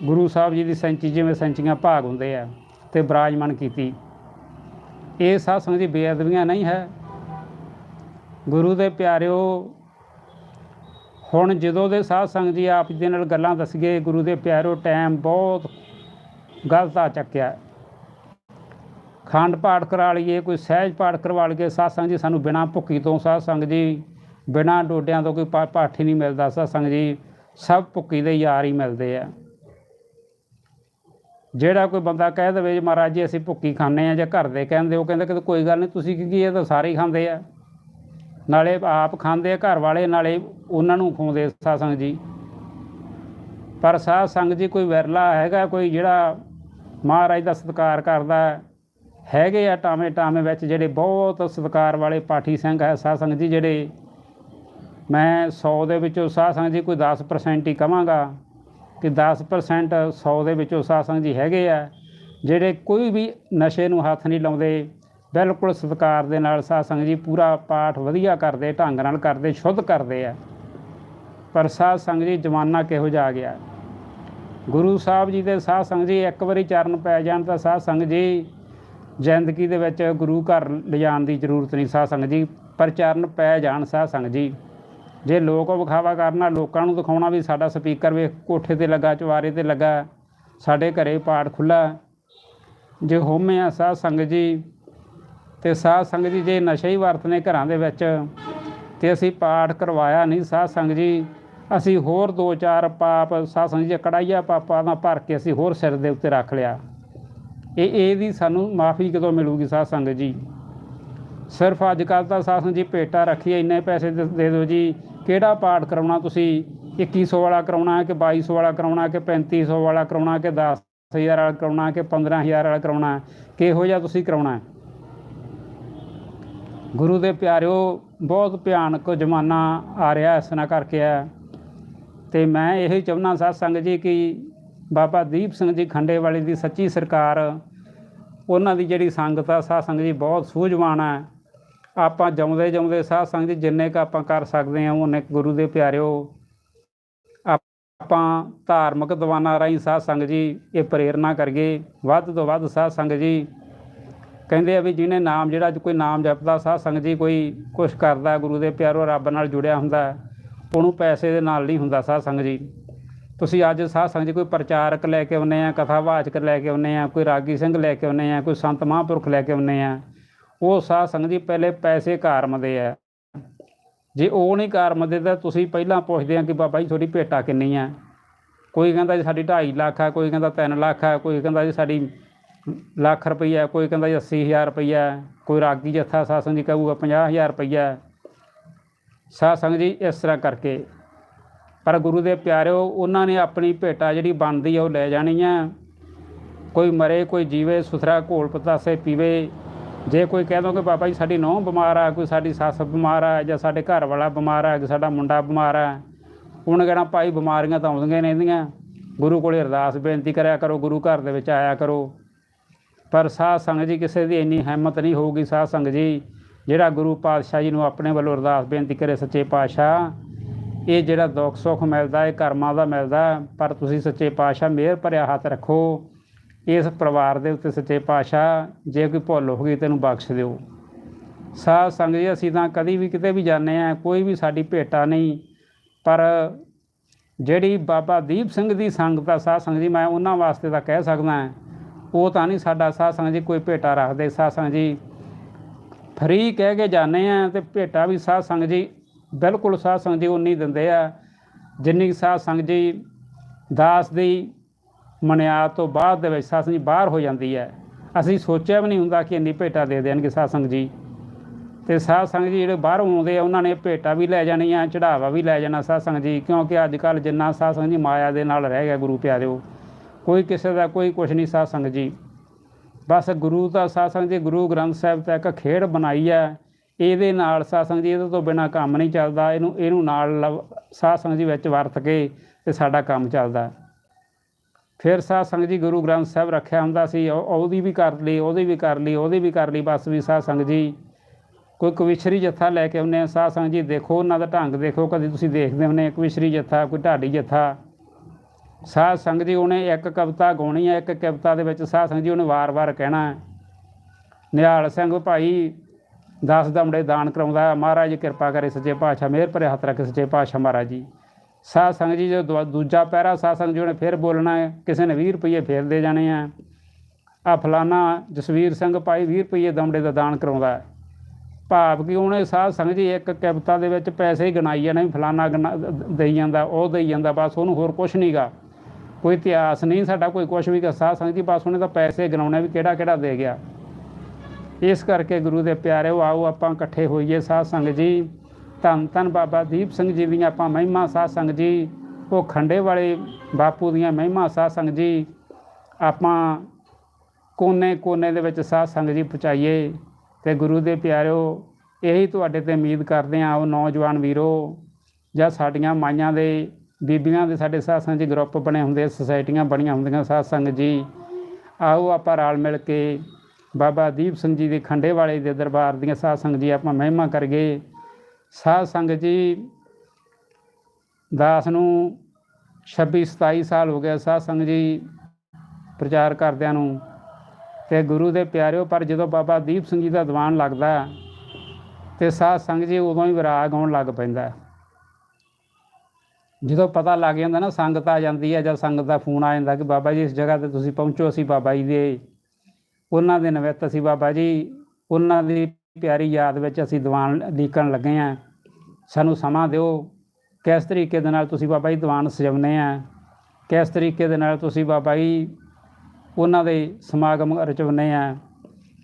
ਗੁਰੂ ਸਾਹਿਬ ਜੀ ਦੀ ਸੈਂਚੀ ਜਿਵੇਂ ਸੈਂਚੀਆਂ ਭਾਗ ਹੁੰਦੇ ਆ ਤੇ ਬਿਰਾਜਮਾਨ ਕੀਤੀ। ਇਹ ਸਾਧ ਸੰਗਤ ਦੀ ਬੇਅਦਬੀਆਂ ਨਹੀਂ ਹੈ। ਗੁਰੂ ਦੇ ਪਿਆਰਿਓ, ਹੁਣ ਜਦੋਂ ਦੇ ਸਾਧ ਸੰਗਤ ਜੀ ਆਪ ਜੀ ਦੇ ਨਾਲ ਗੱਲਾਂ ਦੱਸੀਏ ਗੁਰੂ ਦੇ ਪਿਆਰਿਓ, ਟਾਈਮ ਬਹੁਤ ਗਲਤ ਆ ਚੱਕਿਆ। ਖੰਡ ਪਾਠ ਕਰਾ ਲਈਏ, ਕੋਈ ਸਹਿਜ ਪਾਠ ਕਰਵਾ ਲਈਏ ਸਾਧ ਸੰਗਤ ਜੀ ਸਾਨੂੰ ਬਿਨਾਂ ਭੁੱਕੀ ਤੋਂ ਸਾਧ ਸੰਗਤ ਜੀ ਬਿਨਾਂ ਡੋਡਿਆਂ ਤੋਂ ਕੋਈ ਪਾ- ਪਾਠ ਹੀ ਨਹੀਂ ਮਿਲਦਾ ਸਾਧ ਸੰਗਤ ਜੀ ਸਭ ਭੁੱਕੀ ਦੇ ਯਾਰ ਹੀ ਮਿਲਦੇ ਆ ਜਿਹੜਾ ਕੋਈ ਬੰਦਾ ਕਹਿ ਦੇਵੇ ਜੀ ਮਹਾਰਾਜ ਜੀ ਅਸੀਂ ਭੁੱਕੀ ਖਾਂਦੇ ਆ ਜਾਂ ਘਰ ਦੇ ਕਹਿੰਦੇ, ਉਹ ਕਹਿੰਦੇ ਕਿ ਕੋਈ ਗੱਲ ਨਹੀਂ, ਤੁਸੀਂ ਕੀ ਕੀ ਇਹ ਤਾਂ ਸਾਰੇ ਹੀ ਖਾਂਦੇ ਆ ਨਾਲੇ ਆਪ ਖਾਂਦੇ ਆ ਘਰ ਵਾਲੇ, ਨਾਲੇ ਉਹਨਾਂ ਨੂੰ ਖਵਾਉਂਦੇ ਸਾਧ ਸੰਗਤ ਜੀ ਪਰ ਸਾਧ ਸੰਗਤ ਜੀ ਕੋਈ ਵਿਰਲਾ ਹੈਗਾ, ਕੋਈ ਜਿਹੜਾ ਮਹਾਰਾਜ ਦਾ ਸਤਿਕਾਰ ਕਰਦਾ ਹੈ। ਹੈਗੇ ਆ ਟਾਵੇਂ ਟਾਵੇਂ ਵਿੱਚ ਜਿਹੜੇ ਬਹੁਤ ਸਤਿਕਾਰ ਵਾਲੇ ਪਾਠੀ ਸਿੰਘ ਹੈ, ਸਾਧ ਸੰਗਤ ਜੀ ਜਿਹੜੇ, ਮੈਂ 100 ਦੇ ਵਿੱਚੋਂ ਸਾਧ ਸੰਗਤ ਜੀ ਕੋਈ 10% ਹੀ ਕਵਾਂਗਾ ਕਿ 10% 100 ਦੇ ਵਿੱਚੋਂ ਸਾਧ ਸੰਗਤ ਜੀ ਹੈਗੇ ਆ, ਜਿਹੜੇ ਕੋਈ ਵੀ ਨਸ਼ੇ ਨੂੰ ਹੱਥ ਨਹੀਂ ਲਾਉਂਦੇ, ਬਿਲਕੁਲ ਸਤਿਕਾਰ ਦੇ ਨਾਲ ਸਾਧ ਸੰਗਤ ਜੀ ਪੂਰਾ ਪਾਠ ਵਧੀਆ ਕਰਦੇ, ਢੰਗ ਨਾਲ ਕਰਦੇ, ਸ਼ੁੱਧ ਕਰਦੇ ਆ। ਪਰ ਸਾਧ ਸੰਗਤ ਜੀ ਜ਼ਮਾਨਾ ਕਿਹੋ ਜਿਹਾ ਆ ਗਿਆ। ਗੁਰੂ ਸਾਹਿਬ ਜੀ ਦੇ ਸਾਧ ਸੰਗਤ ਜੀ ਇੱਕ ਵਾਰੀ ਚਰਨ ਪੈ ਜਾਣ ਤਾਂ ਸਾਧ ਸੰਗਤ ਜੀ ਜ਼ਿੰਦਗੀ ਦੇ ਵਿੱਚ ਗੁਰੂ ਘਰ ਲਿਜਾਣ ਦੀ ਜ਼ਰੂਰਤ ਨਹੀਂ, ਸਾਧ ਸੰਗਤ ਜੀ, ਪਰ ਚਰਨ ਪੈ ਜਾਣ ਸਾਧ ਸੰਗਤ ਜੀ। ਜੇ ਲੋਕ ਵਿਖਾਵਾ ਕਰਨਾ ਲੋਕਾਂ ਨੂੰ ਦਿਖਾਉਣਾ ਵੀ ਸਾਡਾ ਸਪੀਕਰ ਵੇਖ, ਕੋਠੇ ਤੇ ਲੱਗਾ ਚਵਾਰੇ ਤੇ ਲੱਗਾ, ਸਾਡੇ ਘਰੇ ਪਾਠ ਖੁੱਲਾ ਜੇ ਹੋਮੇ ਆ ਸਾਧ ਸੰਗਤ ਜੀ, ਤੇ ਸਾਧ ਸੰਗਤ ਜੀ ਜੇ ਨਸ਼ੇ ਹੀ ਵਰਤਨੇ ਘਰਾਂ ਦੇ ਵਿੱਚ, ਤੇ ਅਸੀਂ ਪਾਠ ਕਰਵਾਇਆ ਨਹੀਂ ਸਾਧ ਸੰਗਤ ਜੀ। ਅਸੀਂ ਹੋਰ ਦੋ ਚਾਰ ਪਾਪ, ਸਾਧ ਸੰਗਤ ਜੀ ਕੜਾਈਆ ਪਾਪਾਂ ਦਾ ਭਰ ਕੇ ਅਸੀਂ ਹੋਰ ਸਿਰ ਦੇ ਉੱਤੇ ਰੱਖ ਲਿਆ। ਇਹ ਇਹਦੀ ਸਾਨੂੰ ਮਾਫੀ ਕਦੋਂ ਮਿਲੂਗੀ ਸਾਧ ਸੰਗਤ ਜੀ? ਸਿਰਫ ਅੱਜ ਕੱਲ੍ਹ ਤਾਂ ਸਾਧ ਸੰਗਤ ਜੀ ਭੇਟਾ ਰੱਖੀ ਇੰਨੇ ਪੈਸੇ ਦੇ ਦੇ ਦਿਓ ਜੀ। ਕਿਹੜਾ ਪਾਠ ਕਰਾਉਣਾ ਤੁਸੀਂ? 2100 ਵਾਲਾ ਕਰਾਉਣਾ ਹੈ ਕਿ 2200 ਵਾਲਾ ਕਰਾਉਣਾ ਹੈ ਕਿ 3500 ਵਾਲਾ ਕਰਾਉਣਾ ਹੈ ਕਿ 10000 ਵਾਲਾ ਕਰਾਉਣਾ ਹੈ ਕਿ 15000 ਵਾਲਾ ਕਰਾਉਣਾ? ਕਿਹੋ ਜਿਹਾ ਤੁਸੀਂ ਕਰਾਉਣਾ ਗੁਰੂ ਦੇ ਪਿਆਰਿਓ, ਬਹੁਤ ਭਿਆਨਕ ਜ਼ਮਾਨਾ ਆ ਰਿਹਾ ਇਸ ਨਾਲ ਕਰਕੇ ਹੈ। ਤੇ ਮੈਂ ਇਹੀ ਚਾਹੁੰਦਾ ਸਾਧ ਸੰਗਤ ਜੀ ਕਿ ਬਾਬਾ ਦੀਪ ਸਿੰਘ ਜੀ ਖੰਡੇ ਵਾਲੇ ਦੀ ਸੱਚੀ ਸਰਕਾਰ, ਉਹਨਾਂ ਦੀ ਜਿਹੜੀ ਸੰਗਤ ਆ, ਸਾਧ ਸੰਗਤ ਜੀ ਬਹੁਤ ਸੂਝਵਾਨ ਹੈ ਆਪਾਂ ਜਿਉਂਦੇ ਜਿਉਂਦੇ ਸਾਧ ਸੰਗਤ ਜੀ ਜਿੰਨੇ ਕ ਆਪਾਂ ਕਰ ਸਕਦੇ ਹਾਂ, ਉਹਨੇ ਕੁ ਗੁਰੂ ਦੇ ਪਿਆਰਿਓ। ਆਪਾਂ ਧਾਰਮਿਕ ਦੀਵਾਨਾਂ ਰਾਹੀਂ ਸਾਧ ਸੰਗਤ ਜੀ ਇਹ ਪ੍ਰੇਰਣਾ ਕਰੀਏ ਵੱਧ ਤੋਂ ਵੱਧ ਸਾਧ ਸੰਗਤ ਜੀ ਕਹਿੰਦੇ ਆ ਵੀ ਜਿਹਨੇ ਨਾਮ ਜਿਹੜਾ ਕੋਈ ਨਾਮ ਜਪਦਾ, ਸਾਧ ਸੰਗਤ ਜੀ ਕੋਈ ਕੁਛ ਕਰਦਾ, ਗੁਰੂ ਦੇ ਪਿਆਰੋ ਰੱਬ ਨਾਲ ਜੁੜਿਆ ਹੁੰਦਾ, ਉਹਨੂੰ ਪੈਸੇ ਦੇ ਨਾਲ ਨਹੀਂ ਹੁੰਦਾ ਸਾਧ ਸੰਗਤ ਜੀ। ਤੁਸੀਂ ਅੱਜ ਸਾਧ ਸੰਗਤ ਜੀ ਕੋਈ ਪ੍ਰਚਾਰਕ ਲੈ ਕੇ ਆਉਨੇ ਆ, ਕਥਾਵਾਚਕ ਲੈ ਕੇ ਆਉਨੇ ਆ, ਕੋਈ ਰਾਗੀ ਸਿੰਘ ਲੈ ਕੇ ਆਉਨੇ ਆ, ਕੋਈ ਸੰਤ ਮਹਾਂਪੁਰਖ ਲੈ ਕੇ ਆਉਨੇ ਆ, ਉਹ ਸਾਧ ਸੰਗਤ ਜੀ ਪਹਿਲੇ ਪੈਸੇ ਕਾਰਮਦੇ ਆ। ਜੇ ਉਹ ਨਹੀਂ ਕਾਰਮਦੇ ਤਾਂ ਤੁਸੀਂ ਪਹਿਲਾਂ ਪੁੱਛਦੇ ਆ ਕਿ ਬਾਬਾ ਜੀ ਤੁਹਾਡੀ ਭੇਟਾ ਕਿੰਨੀ ਆ? ਕੋਈ ਕਹਿੰਦਾ ਜੀ ਸਾਡੀ 2.5 ਲੱਖ ਆ, ਕੋਈ ਕਹਿੰਦਾ 3 ਲੱਖ ਆ, ਕੋਈ ਕਹਿੰਦਾ ਜੀ ਸਾਡੀ ਲੱਖ ਰੁਪਈਆ, ਕੋਈ ਕਹਿੰਦਾ ਜੀ 80000 ਰੁਪਈਆ, ਕੋਈ ਰਾਗੀ ਜੱਥਾ ਸਾਧ ਸੰਗਤ ਜੀ ਕਹੂਗਾ 50000 ਰੁਪਈਆ। ਸਾਧ ਸੰਗਤ ਜੀ ਇਸ ਤਰ੍ਹਾਂ ਕਰਕੇ ਪਰ ਗੁਰੂ ਦੇ ਪਿਆਰਿਓ, ਉਹਨਾਂ ਨੇ ਆਪਣੀ ਭੇਟਾ ਜਿਹੜੀ ਬਣਦੀ ਆ, ਉਹ ਲੈ ਜਾਣੀ ਆ। ਕੋਈ ਮਰੇ, ਕੋਈ ਜੀਵੇ, ਸੁਥਰਾ ਘੋਲ ਪਤਾਸੇ ਪੀਵੇ। ਜੇ ਕੋਈ ਕਹਿ ਦੋ ਕਿ ਬਾਬਾ ਜੀ, ਸਾਡੀ ਨੌਂ ਬਿਮਾਰ ਆ, ਕੋਈ ਸਾਡੀ ਸੱਸ ਬਿਮਾਰ ਆ, ਜਾਂ ਸਾਡੇ ਘਰ ਵਾਲਾ ਬਿਮਾਰ ਆ ਕਿ ਸਾਡਾ ਮੁੰਡਾ ਬਿਮਾਰ ਆ ਉਹਨੇ ਕਹਿਣਾ ਭਾਈ ਬਿਮਾਰੀਆਂ ਤਾਂ ਆਉਂਦੀਆਂ ਰਹਿੰਦੀਆਂ ਗੁਰੂ ਕੋਲੇ ਅਰਦਾਸ ਬੇਨਤੀ ਕਰਿਆ ਕਰੋ, ਗੁਰੂ ਘਰ ਦੇ ਵਿੱਚ ਆਇਆ ਕਰੋ। ਪਰ ਸਾਧ ਸੰਗਤ ਜੀ, ਕਿਸੇ ਦੀ ਇੰਨੀ ਹਿੰਮਤ ਨਹੀਂ ਹੋਊਗੀ ਸਾਧ ਸੰਗਤ ਜੀ, ਜਿਹੜਾ ਗੁਰੂ ਪਾਤਸ਼ਾਹ ਜੀ ਨੂੰ ਆਪਣੇ ਵੱਲੋਂ ਅਰਦਾਸ ਬੇਨਤੀ ਕਰੇ ਸੱਚੇ ਪਾਤਸ਼ਾਹ। ਇਹ ਜਿਹੜਾ ਦੁੱਖ ਸੁੱਖ ਮਿਲਦਾ ਹੈ ਕਰਮਾਂ ਦਾ ਮਿਲਦਾ, ਪਰ ਤੁਸੀਂ ਸੱਚੇ ਪਾਤਸ਼ਾਹ ਮਿਹਰ ਭਰਿਆ ਹੱਥ ਰੱਖੋ। ਇਸ ਪਰਿਵਾਰ ਦੇ ਉੱਤੇ ਸੱਚੇ ਪਾਤਸ਼ਾਹ, ਜੇ ਕੋਈ ਭੁੱਲ ਹੋ ਗਈ ਤੈਨੂੰ ਬਖਸ਼ ਦਿਓ। ਸਾਧ ਸੰਗਤ ਜੀ, ਅਸੀਂ ਤਾਂ ਕਦੀ ਵੀ ਕਿਤੇ ਵੀ ਜਾਂਦੇ ਆ ਕੋਈ ਵੀ ਸਾਡੀ ਭੇਟਾ ਨਹੀਂ, ਪਰ ਜਿਹੜੀ ਬਾਬਾ ਦੀਪ ਸਿੰਘ ਦੀ ਸੰਗਤ ਆ, ਸਾਧ ਸੰਗਤ ਜੀ, ਮੈਂ ਉਹਨਾਂ ਵਾਸਤੇ ਤਾਂ ਕਹਿ ਸਕਦਾ ਉਹ ਤਾਂ ਨਹੀਂ ਸਾਡਾ ਸਾਧ ਸੰਗਤ ਜੀ ਕੋਈ ਭੇਟਾ ਰੱਖਦੇ। ਸਾਧ ਸੰਗਤ ਜੀ, ਫਰੀ ਕਹਿ ਕੇ ਜਾਂਦੇ ਆ ਤੇ ਭੇਟਾ ਵੀ ਸਾਧ ਸੰਗਤ ਜੀ ਬਿਲਕੁਲ ਸਾਧ ਸੰਗਤ ਜੀ ਉਨੀ ਦਿੰਦੇ ਆ, ਜਿੰਨੀ ਕੁ ਸਾਧ ਸੰਗਤ ਜੀ ਦਾਸ ਦੀ ਮਨਿਆਦ ਤੋਂ ਬਾਅਦ ਦੇ ਵਿੱਚ ਸਾਧ ਸੰਗਤ ਜੀ ਬਾਹਰ ਹੋ ਜਾਂਦੀ ਹੈ। ਅਸੀਂ ਸੋਚਿਆ ਵੀ ਨਹੀਂ ਹੁੰਦਾ ਕਿ ਇੰਨੀ ਭੇਟਾ ਦੇ ਦੇਣਗੇ ਸਾਧ ਸੰਗਤ ਜੀ। ਤੇ ਸਾਧ ਸੰਗਤ ਜੀ ਜਿਹੜੇ ਬਾਹਰੋਂ ਆਉਂਦੇ ਆ, ਉਹਨਾਂ ਨੇ ਭੇਟਾ ਵੀ ਲੈ ਜਾਣੀਆਂ ਚੜਾਵਾ ਵੀ ਲੈ ਜਾਣਾ ਸਾਧ ਸੰਗਤ ਜੀ, ਕਿਉਂਕਿ ਅੱਜ ਕੱਲ ਜਿੰਨਾ ਸਾਧ ਸੰਗਤ ਜੀ ਮਾਇਆ ਦੇ ਨਾਲ ਰਹਿ ਗਿਆ ਗੁਰੂ ਪਿਆਰਿਓ, ਕੋਈ ਕਿਸੇ ਦਾ ਕੋਈ ਕੁਛ ਨਹੀਂ ਸਾਧ ਸੰਗਤ ਜੀ। ਬਸ ਗੁਰੂ ਦਾ ਸਾਧ ਸੰਗਤ ਜੀ, ਗੁਰੂ ਗ੍ਰੰਥ ਸਾਹਿਬ ਤਾਂ ਇੱਕ ਖੇਡ ਬਣਾਈ ਹੈ ਇਹਦੇ ਨਾਲ ਸਾਧ ਜੀ, ਇਹਦੇ ਤੋਂ ਬਿਨਾ ਕੰਮ ਨਹੀਂ ਚੱਲਦਾ, ਇਹਨੂੰ ਇਹਨੂੰ ਨਾਲ ਲਵ- ਸਾਧ ਜੀ ਵਿੱਚ ਵਰਤ ਕੇ ਤੇ ਸਾਡਾ ਕੰਮ ਚੱਲਦਾ। ਫਿਰ ਸਾਧ ਜੀ ਗੁਰੂ ਗ੍ਰੰਥ ਸਾਹਿਬ ਰੱਖਿਆ ਹੁੰਦਾ ਸੀ, ਉਹ- ਉਹਦੀ ਵੀ ਕਰ ਲਈ, ਉਹਦੀ ਵੀ ਕਰ ਲਈ, ਉਹਦੀ ਵੀ ਕਰ ਲਈ, ਬਸ ਵੀ ਸਾਧ ਜੀ ਕੋਈ ਕਵਿਸ਼ਰੀ ਜੱਥਾ ਲੈ ਕੇ ਆਉਂਦੇ ਆ, ਸਾਧ ਸੰਗਤ ਜੀ ਦੇਖੋ ਉਹਨਾਂ ਦਾ ਢੰਗ ਦੇਖੋ, ਕਦੇ ਤੁਸੀਂ ਦੇਖਦੇ ਹੁੰਦੇ ਕਵਿਸ਼ਰੀ ਜੱਥਾ, ਕੋਈ ਢਾਡੀ ਜੱਥਾ। ਸਾਧ ਸੰਗਤ ਜੀ ਉਹਨੇ ਇੱਕ ਕਵਿਤਾ ਗਾਉਣੀ ਹੈ ਇੱਕ ਕਵਿਤਾ ਦੇ ਵਿੱਚ ਸਾਧ ਸੰਗਤ ਜੀ ਉਹਨੇ ਵਾਰ-ਵਾਰ ਕਹਿਣਾ, ਨਿਹਾਲ ਸਿੰਘ ਭਾਈ ਦਸ ਦਮੜੇ ਦਾਨ ਕਰਾਉਂਦਾ, ਮਹਾਰਾਜ ਕਿਰਪਾ ਕਰੇ ਸੱਚੇ ਪਾਤਸ਼ਾਹ, ਮਿਹਰ ਭਰੇ ਹੱਥ ਰੱਖੇ ਸੱਚੇ ਪਾਤਸ਼ਾਹ ਮਹਾਰਾਜ ਜੀ। ਸਾਧ ਸੰਗਤ ਜੀ ਜੋ ਦੂਆ- ਦੂਜਾ ਪਹਿਰਾ ਸਾਧ ਸੰਗਤ ਜੀ ਉਹਨੇ ਫਿਰ ਬੋਲਣਾ ਹੈ, ਕਿਸੇ ਨੇ 20 ਰੁਪਏ ਫੇਰ ਦੇ ਜਾਣੇ ਆ। ਆ ਫਲਾਨਾ ਜਸਵੀਰ ਸਿੰਘ ਭਾਈ 20 ਰੁਪਏ ਦਮੜੇ ਦਾ ਦਾਨ ਕਰਾਉਂਦਾ ਹੈ। ਭਾਵ ਕਿ ਉਹਨੇ ਸਾਧ ਸੰਗਤ ਜੀ ਇੱਕ ਕਵਿਤਾ ਦੇ ਵਿੱਚ ਪੈਸੇ ਹੀ ਗਣਾਈ ਜਾਣੇ ਵੀ ਫਲਾਨਾ ਗਣਾ- ਦੇਈ ਜਾਂਦਾ, ਉਹ ਦੇਈ ਜਾਂਦਾ, ਬਸ ਉਹਨੂੰ ਹੋਰ ਕੁਝ ਨਹੀਂਗਾ ਕੋਈ ਇਤਿਹਾਸ ਨਹੀਂ, ਸਾਡਾ ਕੋਈ ਕੁਝ ਵੀ ਕਿ ਸਾਧ ਸੰਗਤ ਜੀ ਬਸ ਉਹਨੇ ਤਾਂ ਪੈਸੇ ਗਣਾਉਣੇ ਵੀ ਕਿਹੜਾ ਕਿਹੜਾ ਦੇ ਗਿਆ। ਇਸ ਕਰਕੇ ਗੁਰੂ ਦੇ ਪਿਆਰਿਓ ਆਓ ਆਪਾਂ ਇਕੱਠੇ ਹੋਈਏ ਸਾਧ ਸੰਗਤ ਜੀ। ਧੰਨ ਧੰਨ ਬਾਬਾ ਦੀਪ ਸਿੰਘ ਜੀ ਦੀਆਂ ਆਪਾਂ ਮਹਿਮਾ ਸਾਧ ਸੰਗਤ ਜੀ। ਉਹ ਖੰਡੇ ਵਾਲੇ ਬਾਪੂ ਦੀਆਂ ਮਹਿਮਾ ਸਾਧ ਸੰਗਤ ਜੀ। ਆਪਾਂ ਕੋਨੇ ਕੋਨੇ ਦੇ ਵਿੱਚ ਸਾਧ ਸੰਗਤ ਜੀ ਪਹੁੰਚਾਈਏ। ਤੇ ਗੁਰੂ ਦੇ ਪਿਆਰਿਓ, ਇਹੀ ਤੁਹਾਡੇ ਤੇ ਉਮੀਦ ਕਰਦੇ ਆ ਉਹ ਨੌਜਵਾਨ ਵੀਰੋ, ਜਾਂ ਸਾਡੀਆਂ ਮਾਈਆਂ ਦੇ, ਬੀਬੀਆਂ ਦੇ ਸਾਡੇ ਸਾਧ ਸੰਗਤ ਜੀ ਗਰੁੱਪ ਬਣੇ ਹੁੰਦੇ ਸੁਸਾਇਟੀਆਂ ਬਣੀਆਂ ਹੁੰਦੀਆਂ ਸਾਧ ਸੰਗਤ ਜੀ। ਆਓ ਆਪਾਂ ਰਲ ਮਿਲ ਕੇ ਬਾਬਾ ਦੀਪ ਸਿੰਘ ਜੀ ਦੇ ਖੰਡੇ ਵਾਲੇ ਦੇ ਦਰਬਾਰ ਦੀਆਂ ਸਾਧ ਸੰਗਤ ਜੀ ਆਪਾਂ ਮਹਿਮਾ ਕਰਗੇ ਸਾਧ ਸੰਗਤ ਜੀ ਦਾਸ ਨੂੰ 26 27 ਸਾਲ ਹੋ ਗਿਆ ਸਾਧ ਸੰਗਤ ਜੀ ਪ੍ਰਚਾਰ ਕਰਦਿਆਂ ਨੂੰ। ਤੇ ਗੁਰੂ ਦੇ ਪਿਆਰਿਓ, ਪਰ ਜਦੋਂ ਬਾਬਾ ਦੀਪ ਸਿੰਘ ਜੀ ਦਾ ਦੀਵਾਨ ਲੱਗਦਾ ਤੇ ਸਾਧ ਸੰਗਤ ਜੀ ਉਦੋਂ ਹੀ ਵਿਰਾਗ ਆਉਣ ਲੱਗ ਪੈਂਦਾ। ਜਦੋਂ ਪਤਾ ਲੱਗ ਜਾਂਦਾ ਨਾ, ਸੰਗਤ ਆ ਜਾਂਦੀ ਹੈ ਜਾਂ ਸੰਗਤ ਦਾ ਫੋਨ ਆ ਜਾਂਦਾ ਕਿ ਬਾਬਾ ਜੀ ਇਸ ਜਗ੍ਹਾ ਤੇ ਤੁਸੀਂ ਪਹੁੰਚੋ, ਅਸੀਂ ਬਾਬਾ ਜੀ ਦੇ ਉਹਨਾਂ ਦੇ ਨਿਮਿਤ ਅਸੀਂ ਬਾਬਾ ਜੀ, ਉਹਨਾਂ ਦੀ ਪਿਆਰੀ ਯਾਦ ਵਿੱਚ ਅਸੀਂ ਦੀਵਾਨ ਲੀਕਣ ਲੱਗੇ ਆ ਸਾਨੂੰ ਸਮਾਂ ਦਿਓ। ਕਿਸ ਤਰੀਕੇ ਦੇ ਨਾਲ ਤੁਸੀਂ ਬਾਬਾ ਜੀ ਦੀਵਾਨ ਸਜਾਉਂਦੇ ਆ ਕਿਸ ਤਰੀਕੇ ਦੇ ਨਾਲ ਤੁਸੀਂ ਬਾਬਾ ਜੀ ਉਹਨਾਂ ਦੇ ਸਮਾਗਮ ਰਚਾਉਂਦੇ ਆ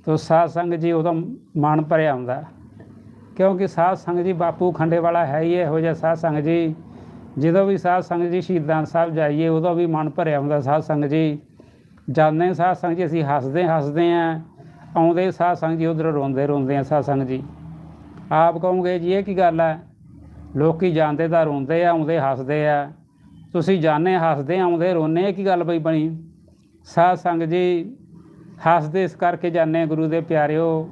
ਤੋ ਸਾਧ ਸੰਗਤ ਜੀ ਉਹਦਾ ਮਨ ਭਰਿਆ ਹੁੰਦਾ। ਕਿਉਂਕਿ ਸਾਧ ਸੰਗਤ ਜੀ ਬਾਪੂ ਖੰਡੇ ਵਾਲਾ ਹੈ ਹੀ ਇਹੋ ਜਿਹਾ ਸਾਧ ਸੰਗਤ ਜੀ। ਜਦੋਂ ਵੀ ਸਾਧ ਸੰਗਤ ਜੀ ਸ਼ਹੀਦਾਂ ਸਾਹਿਬ ਜਾਈਏ ਉਦੋਂ ਵੀ ਮਨ ਭਰਿਆ ਹੁੰਦਾ ਸਾਧ ਸੰਗਤ ਜੀ। ਜਾਂਦੇ ਸਾਧ ਸੰਗਤ ਜੀ, ਅਸੀਂ ਹੱਸਦੇ ਹੱਸਦੇ ਆ ਆਉਂਦੇ ਸਾਧ ਸੰਗਤ ਜੀ, ਉਧਰ ਰੋਂਦੇ ਰੋਂਦੇ ਆ ਸਾਧ ਸੰਗਤ ਜੀ। ਆਪ ਕਹੋਗੇ ਜੀ, ਇਹ ਕੀ ਗੱਲ ਹੈ? ਲੋਕੀ ਜਾਂਦੇ ਤਾਂ ਰੋਂਦੇ ਆ, ਆਉਂਦੇ ਹੱਸਦੇ ਆ। ਤੁਸੀਂ ਜਾਣੇ ਹੱਸਦੇ ਆਉਂਦੇ ਰੋਨੇ ਕੀ ਗੱਲ ਬਈ ਬਣੀ? ਸਾਧ ਸੰਗਤ ਜੀ, ਹੱਸਦੇ ਇਸ ਕਰਕੇ ਜਾਂਦੇ ਗੁਰੂ ਦੇ ਪਿਆਰਿਓ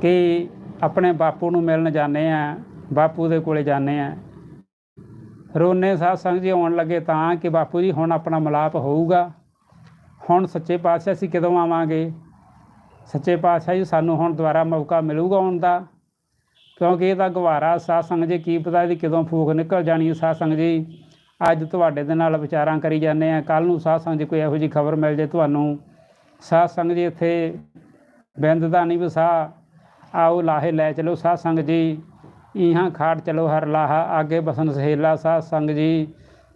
ਕਿ ਆਪਣੇ ਬਾਪੂ ਨੂੰ ਮਿਲਣ ਜਾਂਦੇ ਆ ਬਾਪੂ ਦੇ ਕੋਲੇ ਜਾਂਦੇ ਆ ਰੋਨੇ ਸਾਧ ਸੰਗਤ ਜੀ ਆਉਣ ਲੱਗੇ ਤਾਂ ਕਿ ਬਾਪੂ ਜੀ ਹੁਣ ਆਪਣਾ ਮਿਲਾਪ ਹੋਊਗਾ। ਹੁਣ ਸੱਚੇ ਪਾਤਸ਼ਾਹ ਅਸੀਂ ਕਦੋਂ ਆਵਾਂਗੇ? ਸੱਚੇ ਪਾਤਸ਼ਾਹ ਜੀ, ਸਾਨੂੰ ਹੁਣ ਦੁਬਾਰਾ ਮੌਕਾ ਮਿਲੂਗਾ ਆਉਣ ਦਾ। ਕਿਉਂਕਿ ਇਹ ਤਾਂ ਗਵਾਰਾ ਸਾਧ ਸੰਗਤ ਜੀ, ਕੀ ਪਤਾ ਇਹਦੀ ਕਦੋਂ ਫੂਕ ਨਿਕਲ ਜਾਣੀ ਹੈ ਸਾਧ ਸੰਗਤ ਜੀ। ਅੱਜ ਤੁਹਾਡੇ ਦੇ ਨਾਲ ਵਿਚਾਰਾਂ ਕਰੀ ਜਾਂਦੇ ਆ ਕੱਲ ਨੂੰ ਸਾਧ ਸੰਗਤ ਜੀ ਕੋਈ ਇਹੋ ਜੀ ਖਬਰ ਮਿਲ ਜੇ ਤੁਹਾਨੂੰ। ਸਾਧ ਸੰਗਤ ਜੀ ਇੱਥੇ ਬਿੰਦ ਦਾ ਨਹੀਂ ਵਸਾ। ਆਓ ਲਾਹੇ ਲੈ ਚਲੋ ਸਾਧ ਸੰਗਤ ਜੀ। ਇਹਾਂ ਖਾੜ ਚਲੋ ਹਰ ਲਾਹਾ। ਆਗੇ ਬਸਨ ਸਹੇਲਾ ਸਾਧ ਸੰਗਤ ਜੀ।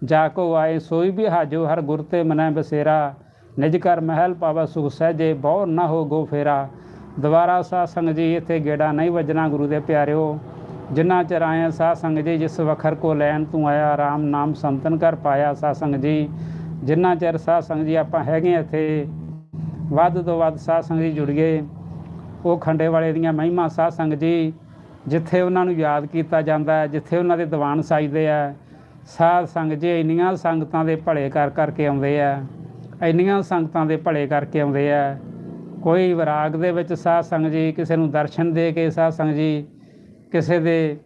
ਜਾ ਕੋ ਆਏ, ਸੋਈ ਵੀ ਹਾਜੋ ਹਰ ਗੁਰ ਤੇ ਮਨੈ ਬਸੇਰਾ। ਨਿਜ ਕਰ ਮਹਿਲ ਪਾਵਾ ਸੁਖ ਸਹਿਜੇ ਬਹੁ ਨਾ ਹੋ ਗੋ ਫੇਰਾ। ਦੁਬਾਰਾ ਸਾਧ ਸੰਗਤ ਜੀ, ਇੱਥੇ ਗੇੜਾ ਨਹੀਂ ਵੱਜਣਾ ਗੁਰੂ ਦੇ ਪਿਆਰਿਓ। ਜਿੰਨਾ ਚਿਰ ਆਇਆ ਸਾਧ ਸੰਗਤ ਜੀ, ਜਿਸ ਵਖਰ ਕੋ ਲੈਣ ਤੂੰ ਆਇਆ ਰਾਮ ਨਾਮ ਸੰਤਨ ਕਰ ਪਾਇਆ ਸਾਧ ਸੰਗਤ ਜੀ। ਜਿੰਨਾ ਚਿਰ ਸਾਧ ਸੰਗਤ ਜੀ ਆਪਾਂ ਹੈਗੇ ਹਾਂ ਇੱਥੇ, ਵੱਧ ਤੋਂ ਵੱਧ ਸਾਧ ਸੰਗਤ ਜੀ ਜੁੜ ਗਏ। ਉਹ ਖੰਡੇ ਵਾਲੇ ਦੀਆਂ ਮਹਿਮਾ ਸਾਧ ਸੰਗਤ ਜੀ, ਜਿੱਥੇ ਉਹਨਾਂ ਨੂੰ ਯਾਦ ਕੀਤਾ ਜਾਂਦਾ ਹੈ, ਜਿੱਥੇ ਉਹਨਾਂ ਦੇ ਦੀਵਾਨ ਸਾਜਦੇ ਆ। ਸਾਧ ਸੰਗਤ ਜੀ, ਇੰਨੀਆਂ ਸੰਗਤਾਂ ਦੇ ਭਲੇ ਕਰ ਕਰਕੇ ਆਉਂਦੇ ਆ। ਇੰਨੀਆਂ ਸੰਗਤਾਂ ਦੇ ਭਲੇ ਕਰਕੇ ਆਉਂਦੇ ਆ। ਕੋਈ ਵਿਰਾਗ ਦੇ ਵਿੱਚ ਸਾਧ ਸੰਗਤ ਜੀ, ਕਿਸੇ ਨੂੰ ਦਰਸ਼ਨ ਦੇ ਕੇ ਸਾਧ ਸੰਗਤ ਜੀ, ਕਿਸੇ ਦੇ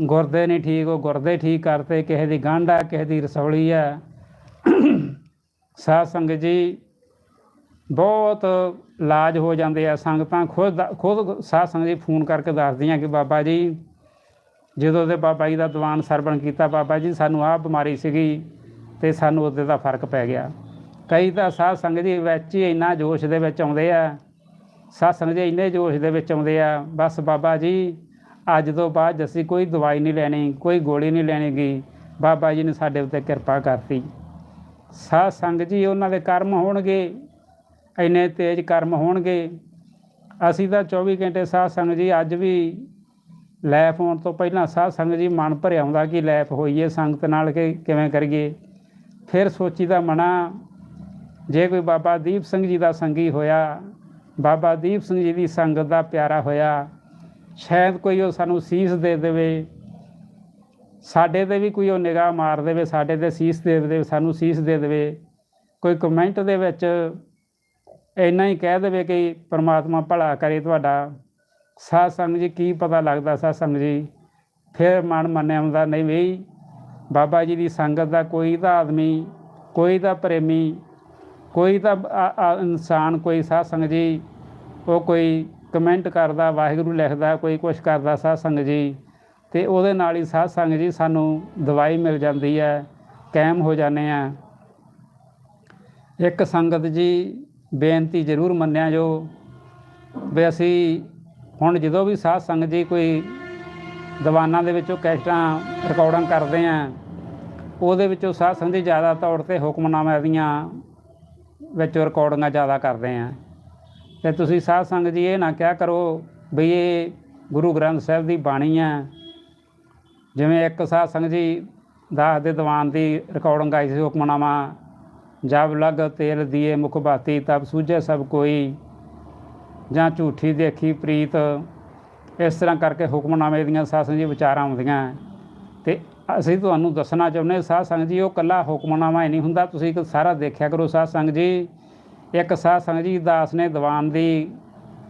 ਗੁਰਦੇ ਨਹੀਂ ਠੀਕ, ਉਹ ਗੁਰਦੇ ਠੀਕ ਕਰਤੇ, ਕਿਸੇ ਦੀ ਗੰਢ ਆ, ਕਿਸੇ ਦੀ ਰਸੌਲੀ ਆ। ਸਾਧ ਸੰਗਤ ਜੀ ਬਹੁਤ ਇਲਾਜ ਹੋ ਜਾਂਦੇ ਆ। ਸੰਗਤਾਂ ਖੁਦ ਦਾ- ਖੁਦ ਸਾਧ ਸੰਗਤ ਜੀ ਫੋਨ ਕਰਕੇ ਦੱਸਦੀਆਂ ਕਿ ਬਾਬਾ ਜੀ, ਜਦੋਂ ਦੇ ਬਾਬਾ ਜੀ ਦਾ ਦੀਵਾਨ ਸਰਵਣ ਕੀਤਾ, ਬਾਬਾ ਜੀ ਸਾਨੂੰ ਆਹ ਬਿਮਾਰੀ ਸੀਗੀ ਤੇ ਸਾਨੂੰ ਉਹਦੇ ਦਾ ਫ਼ਰਕ ਪੈ ਗਿਆ। ਕਈ ਤਾਂ ਸਾਧ ਸੰਗਤ ਜੀ ਵਿੱਚ ਹੀ ਇੰਨਾ ਜੋਸ਼ ਦੇ ਵਿੱਚ ਆਉਂਦੇ ਆ। ਸਾਧ ਸੰਗਤ ਜੀ ਇੰਨੇ ਜੋਸ਼ ਦੇ ਵਿੱਚ ਆਉਂਦੇ ਆ। ਬਸ ਬਾਬਾ ਜੀ, ਅੱਜ ਤੋਂ ਬਾਅਦ ਅਸੀਂ ਕੋਈ ਦਵਾਈ ਨਹੀਂ ਲੈਣੀ, ਕੋਈ ਗੋਲੀ ਨਹੀਂ ਲੈਣੀ ਗੀ, ਬਾਬਾ ਜੀ ਨੇ ਸਾਡੇ ਉੱਤੇ ਕਿਰਪਾ ਕਰਤੀ। ਸਾਧ ਸੰਗਤ ਜੀ, ਉਹਨਾਂ ਦੇ ਕਰਮ ਹੋਣਗੇ, ਇੰਨੇ ਤੇਜ਼ ਕਰਮ ਹੋਣਗੇ। ਅਸੀਂ ਤਾਂ 24 ਘੰਟੇ ਸਾਧ ਸੰਗਤ ਜੀ, ਅੱਜ ਵੀ ਲੈਪ ਹੋਣ ਤੋਂ ਪਹਿਲਾਂ ਸਾਧ ਸੰਗਤ ਜੀ ਮਨ ਭਰਿਆ ਆਉਂਦਾ ਕਿ ਲੈਪ ਹੋਈਏ ਸੰਗਤ ਨਾਲ ਕਿ ਕਿਵੇਂ ਕਰੀਏ। ਫਿਰ ਸੋਚੀਦਾ ਮਨਾ ਜੇ ਕੋਈ ਬਾਬਾ ਦੀਪ ਸਿੰਘ ਜੀ ਦਾ ਸੰਗੀ ਹੋਇਆ, ਬਾਬਾ ਦੀਪ ਸਿੰਘ ਜੀ ਦੀ ਸੰਗਤ ਦਾ ਪਿਆਰਾ ਹੋਇਆ, ਸ਼ਾਇਦ ਕੋਈ ਉਹ ਸਾਨੂੰ ਸੀਸ ਦੇ ਦੇਵੇ, ਸਾਡੇ ਤੇ ਵੀ ਕੋਈ ਉਹ ਨਿਗਾਹ ਮਾਰ ਦੇਵੇ, ਸਾਡੇ ਤੇ ਸੀਸ ਦੇ ਦੇਵੇ, ਸਾਨੂੰ ਸੀਸ ਦੇ ਦੇਵੇ, ਕੋਈ ਕਮੈਂਟ ਦੇ ਵਿੱਚ ਇੰਨਾ ਹੀ ਕਹਿ ਦੇਵੇ ਕਿ ਪ੍ਰਮਾਤਮਾ ਭਲਾ ਕਰੇ ਤੁਹਾਡਾ। ਸਾਧ ਸੰਗਤ ਜੀ, ਕੀ ਪਤਾ ਲੱਗਦਾ ਸਾਧ ਸੰਗਤ ਜੀ? ਫਿਰ ਮਨ ਮੰਨਿਆ ਆਉਂਦਾ ਨਹੀਂ ਵੀ ਬਾਬਾ ਜੀ ਦੀ ਸੰਗਤ ਦਾ ਕੋਈ ਤਾਂ ਆਦਮੀ, ਕੋਈ ਤਾਂ ਪ੍ਰੇਮੀ ਕੋਈ ਤਾਂ ਇਨਸਾਨ ਕੋਈ ਸਾਧ ਸੰਗਤ ਜੀ, ਉਹ ਕੋਈ ਕਮੈਂਟ ਕਰਦਾ, ਵਾਹਿਗੁਰੂ ਲਿਖਦਾ, ਕੋਈ ਕੁਛ ਕਰਦਾ ਸਾਧ ਸੰਗਤ ਜੀ, ਤੇ ਉਹਦੇ ਨਾਲ ਹੀ ਸਾਧ ਸੰਗਤ ਜੀ ਸਾਨੂੰ ਦਵਾਈ ਮਿਲ ਜਾਂਦੀ ਹੈ, ਕਾਇਮ ਹੋ ਜਾਂਦੇ ਆ ਇੱਕ ਸੰਗਤ ਜੀ ਬੇਨਤੀ ਜ਼ਰੂਰ ਮੰਨਿਆ ਜੋ ਵੀ ਅਸੀਂ ਹੁਣ ਜਦੋਂ ਵੀ ਸਾਧ ਸੰਗਤ ਜੀ ਕੋਈ ਦੀਵਾਨਾਂ ਦੇ ਵਿੱਚੋਂ ਕੈਸਟਾਂ ਰਿਕਾਰਡਿੰਗ ਕਰਦੇ ਆ ਉਹਦੇ ਵਿੱਚੋਂ ਸਾਧ ਸੰਗਤ ਜੀ ਜ਼ਿਆਦਾ ਤੌਰ ਤੇ ਹੁਕਮਨਾਮਿਆਂ ਦੀਆਂ ਵਿੱਚੋਂ ਰਿਕਾਰਡਿੰਗਾਂ ਜ਼ਿਆਦਾ ਕਰਦੇ ਆ। ਤੇ ਤੁਸੀਂ ਸਾਧ ਸੰਗਤ ਜੀ ਇਹ ਨਾ ਕਿਹਾ ਕਰੋ ਵੀ ਇਹ ਗੁਰੂ ਗ੍ਰੰਥ ਸਾਹਿਬ ਦੀ ਬਾਣੀ ਹੈ ਜਿਵੇਂ ਇੱਕ ਸਾਧ ਸੰਗਤ ਜੀ ਦਾਸ ਦੇ ਦੀਵਾਨ ਦੀ ਰਿਕਾਰਡਿੰਗ ਆਈ ਸੀ ਹੁਕਮਨਾਮਾ, ਜਬ ਲਗ ਤੇਲ ਦੀਏ ਮੁਖ ਬਾਤੀ ਤਬ ਸੂਝੇ ਸਭ ਕੋਈ। ਜਾਂ ਝੂਠੀ ਦੇਖੀ ਪ੍ਰੀਤ। ਇਸ ਤਰ੍ਹਾਂ ਕਰਕੇ ਹੁਕਮਨਾਮੇ ਦੀਆਂ ਸਾਧ ਸੰਗਤ ਜੀ ਵਿਚਾਰਾਂ ਆਉਂਦੀਆਂ। ਤੇ ਅਸੀਂ ਤੁਹਾਨੂੰ ਦੱਸਣਾ ਚਾਹੁੰਦੇ ਹਾਂ, ਸਾਧ ਸੰਗਤ ਜੀ, ਉਹ ਕੱਲਾ ਹੁਕਮਨਾਮਾ ਹੀ ਨਹੀਂ ਹੁੰਦਾ। ਤੁਸੀਂ ਇੱਕ ਸਾਰਾ ਦੇਖਿਆ ਕਰੋ ਸਾਧ ਸੰਗਤ ਜੀ। ਇੱਕ ਸਾਧ ਸੰਗਤ ਜੀ ਦਾਸ ਨੇ ਦੀਵਾਨ ਦੀ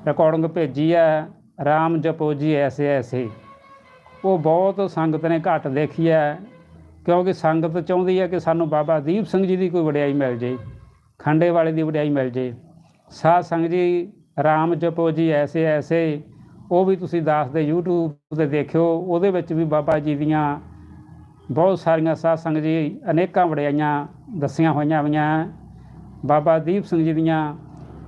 ਰਿਕਾਰਡਿੰਗ ਭੇਜੀ ਹੈ, ਰਾਮ ਜਪੋ ਜੀ ਐਸੇ ਐਸੇ। ਉਹ ਬਹੁਤ ਸੰਗਤ ਨੇ ਘੱਟ ਦੇਖੀ ਹੈ, ਕਿਉਂਕਿ ਸੰਗਤ ਚਾਹੁੰਦੀ ਹੈ ਕਿ ਸਾਨੂੰ ਬਾਬਾ ਦੀਪ ਸਿੰਘ ਜੀ ਦੀ ਕੋਈ ਵਡਿਆਈ ਮਿਲ ਜੇ, ਖੰਡੇ ਵਾਲੇ ਦੀ ਵਡਿਆਈ ਮਿਲ ਜੇ। ਸਾਧ ਸੰਗਤ ਜੀ, ਰਾਮ ਜਪੋ ਜੀ ਐਸੇ ਐਸੇ, ਉਹ ਵੀ ਤੁਸੀਂ ਦਾਸ ਦੇ YouTube ਤੇ ਦੇਖਿਓ, ਉਹਦੇ ਵਿੱਚ ਵੀ ਬਾਬਾ ਜੀ ਦੀਆਂ ਬਹੁਤ ਸਾਰੀਆਂ ਸਾਧ ਸੰਗਤ ਜੀ ਅਨੇਕਾਂ ਵਡਿਆਈਆਂ ਦੱਸੀਆਂ ਹੋਈਆਂ ਹੋਈਆਂ ਬਾਬਾ ਦੀਪ ਸਿੰਘ ਜੀ ਦੀਆਂ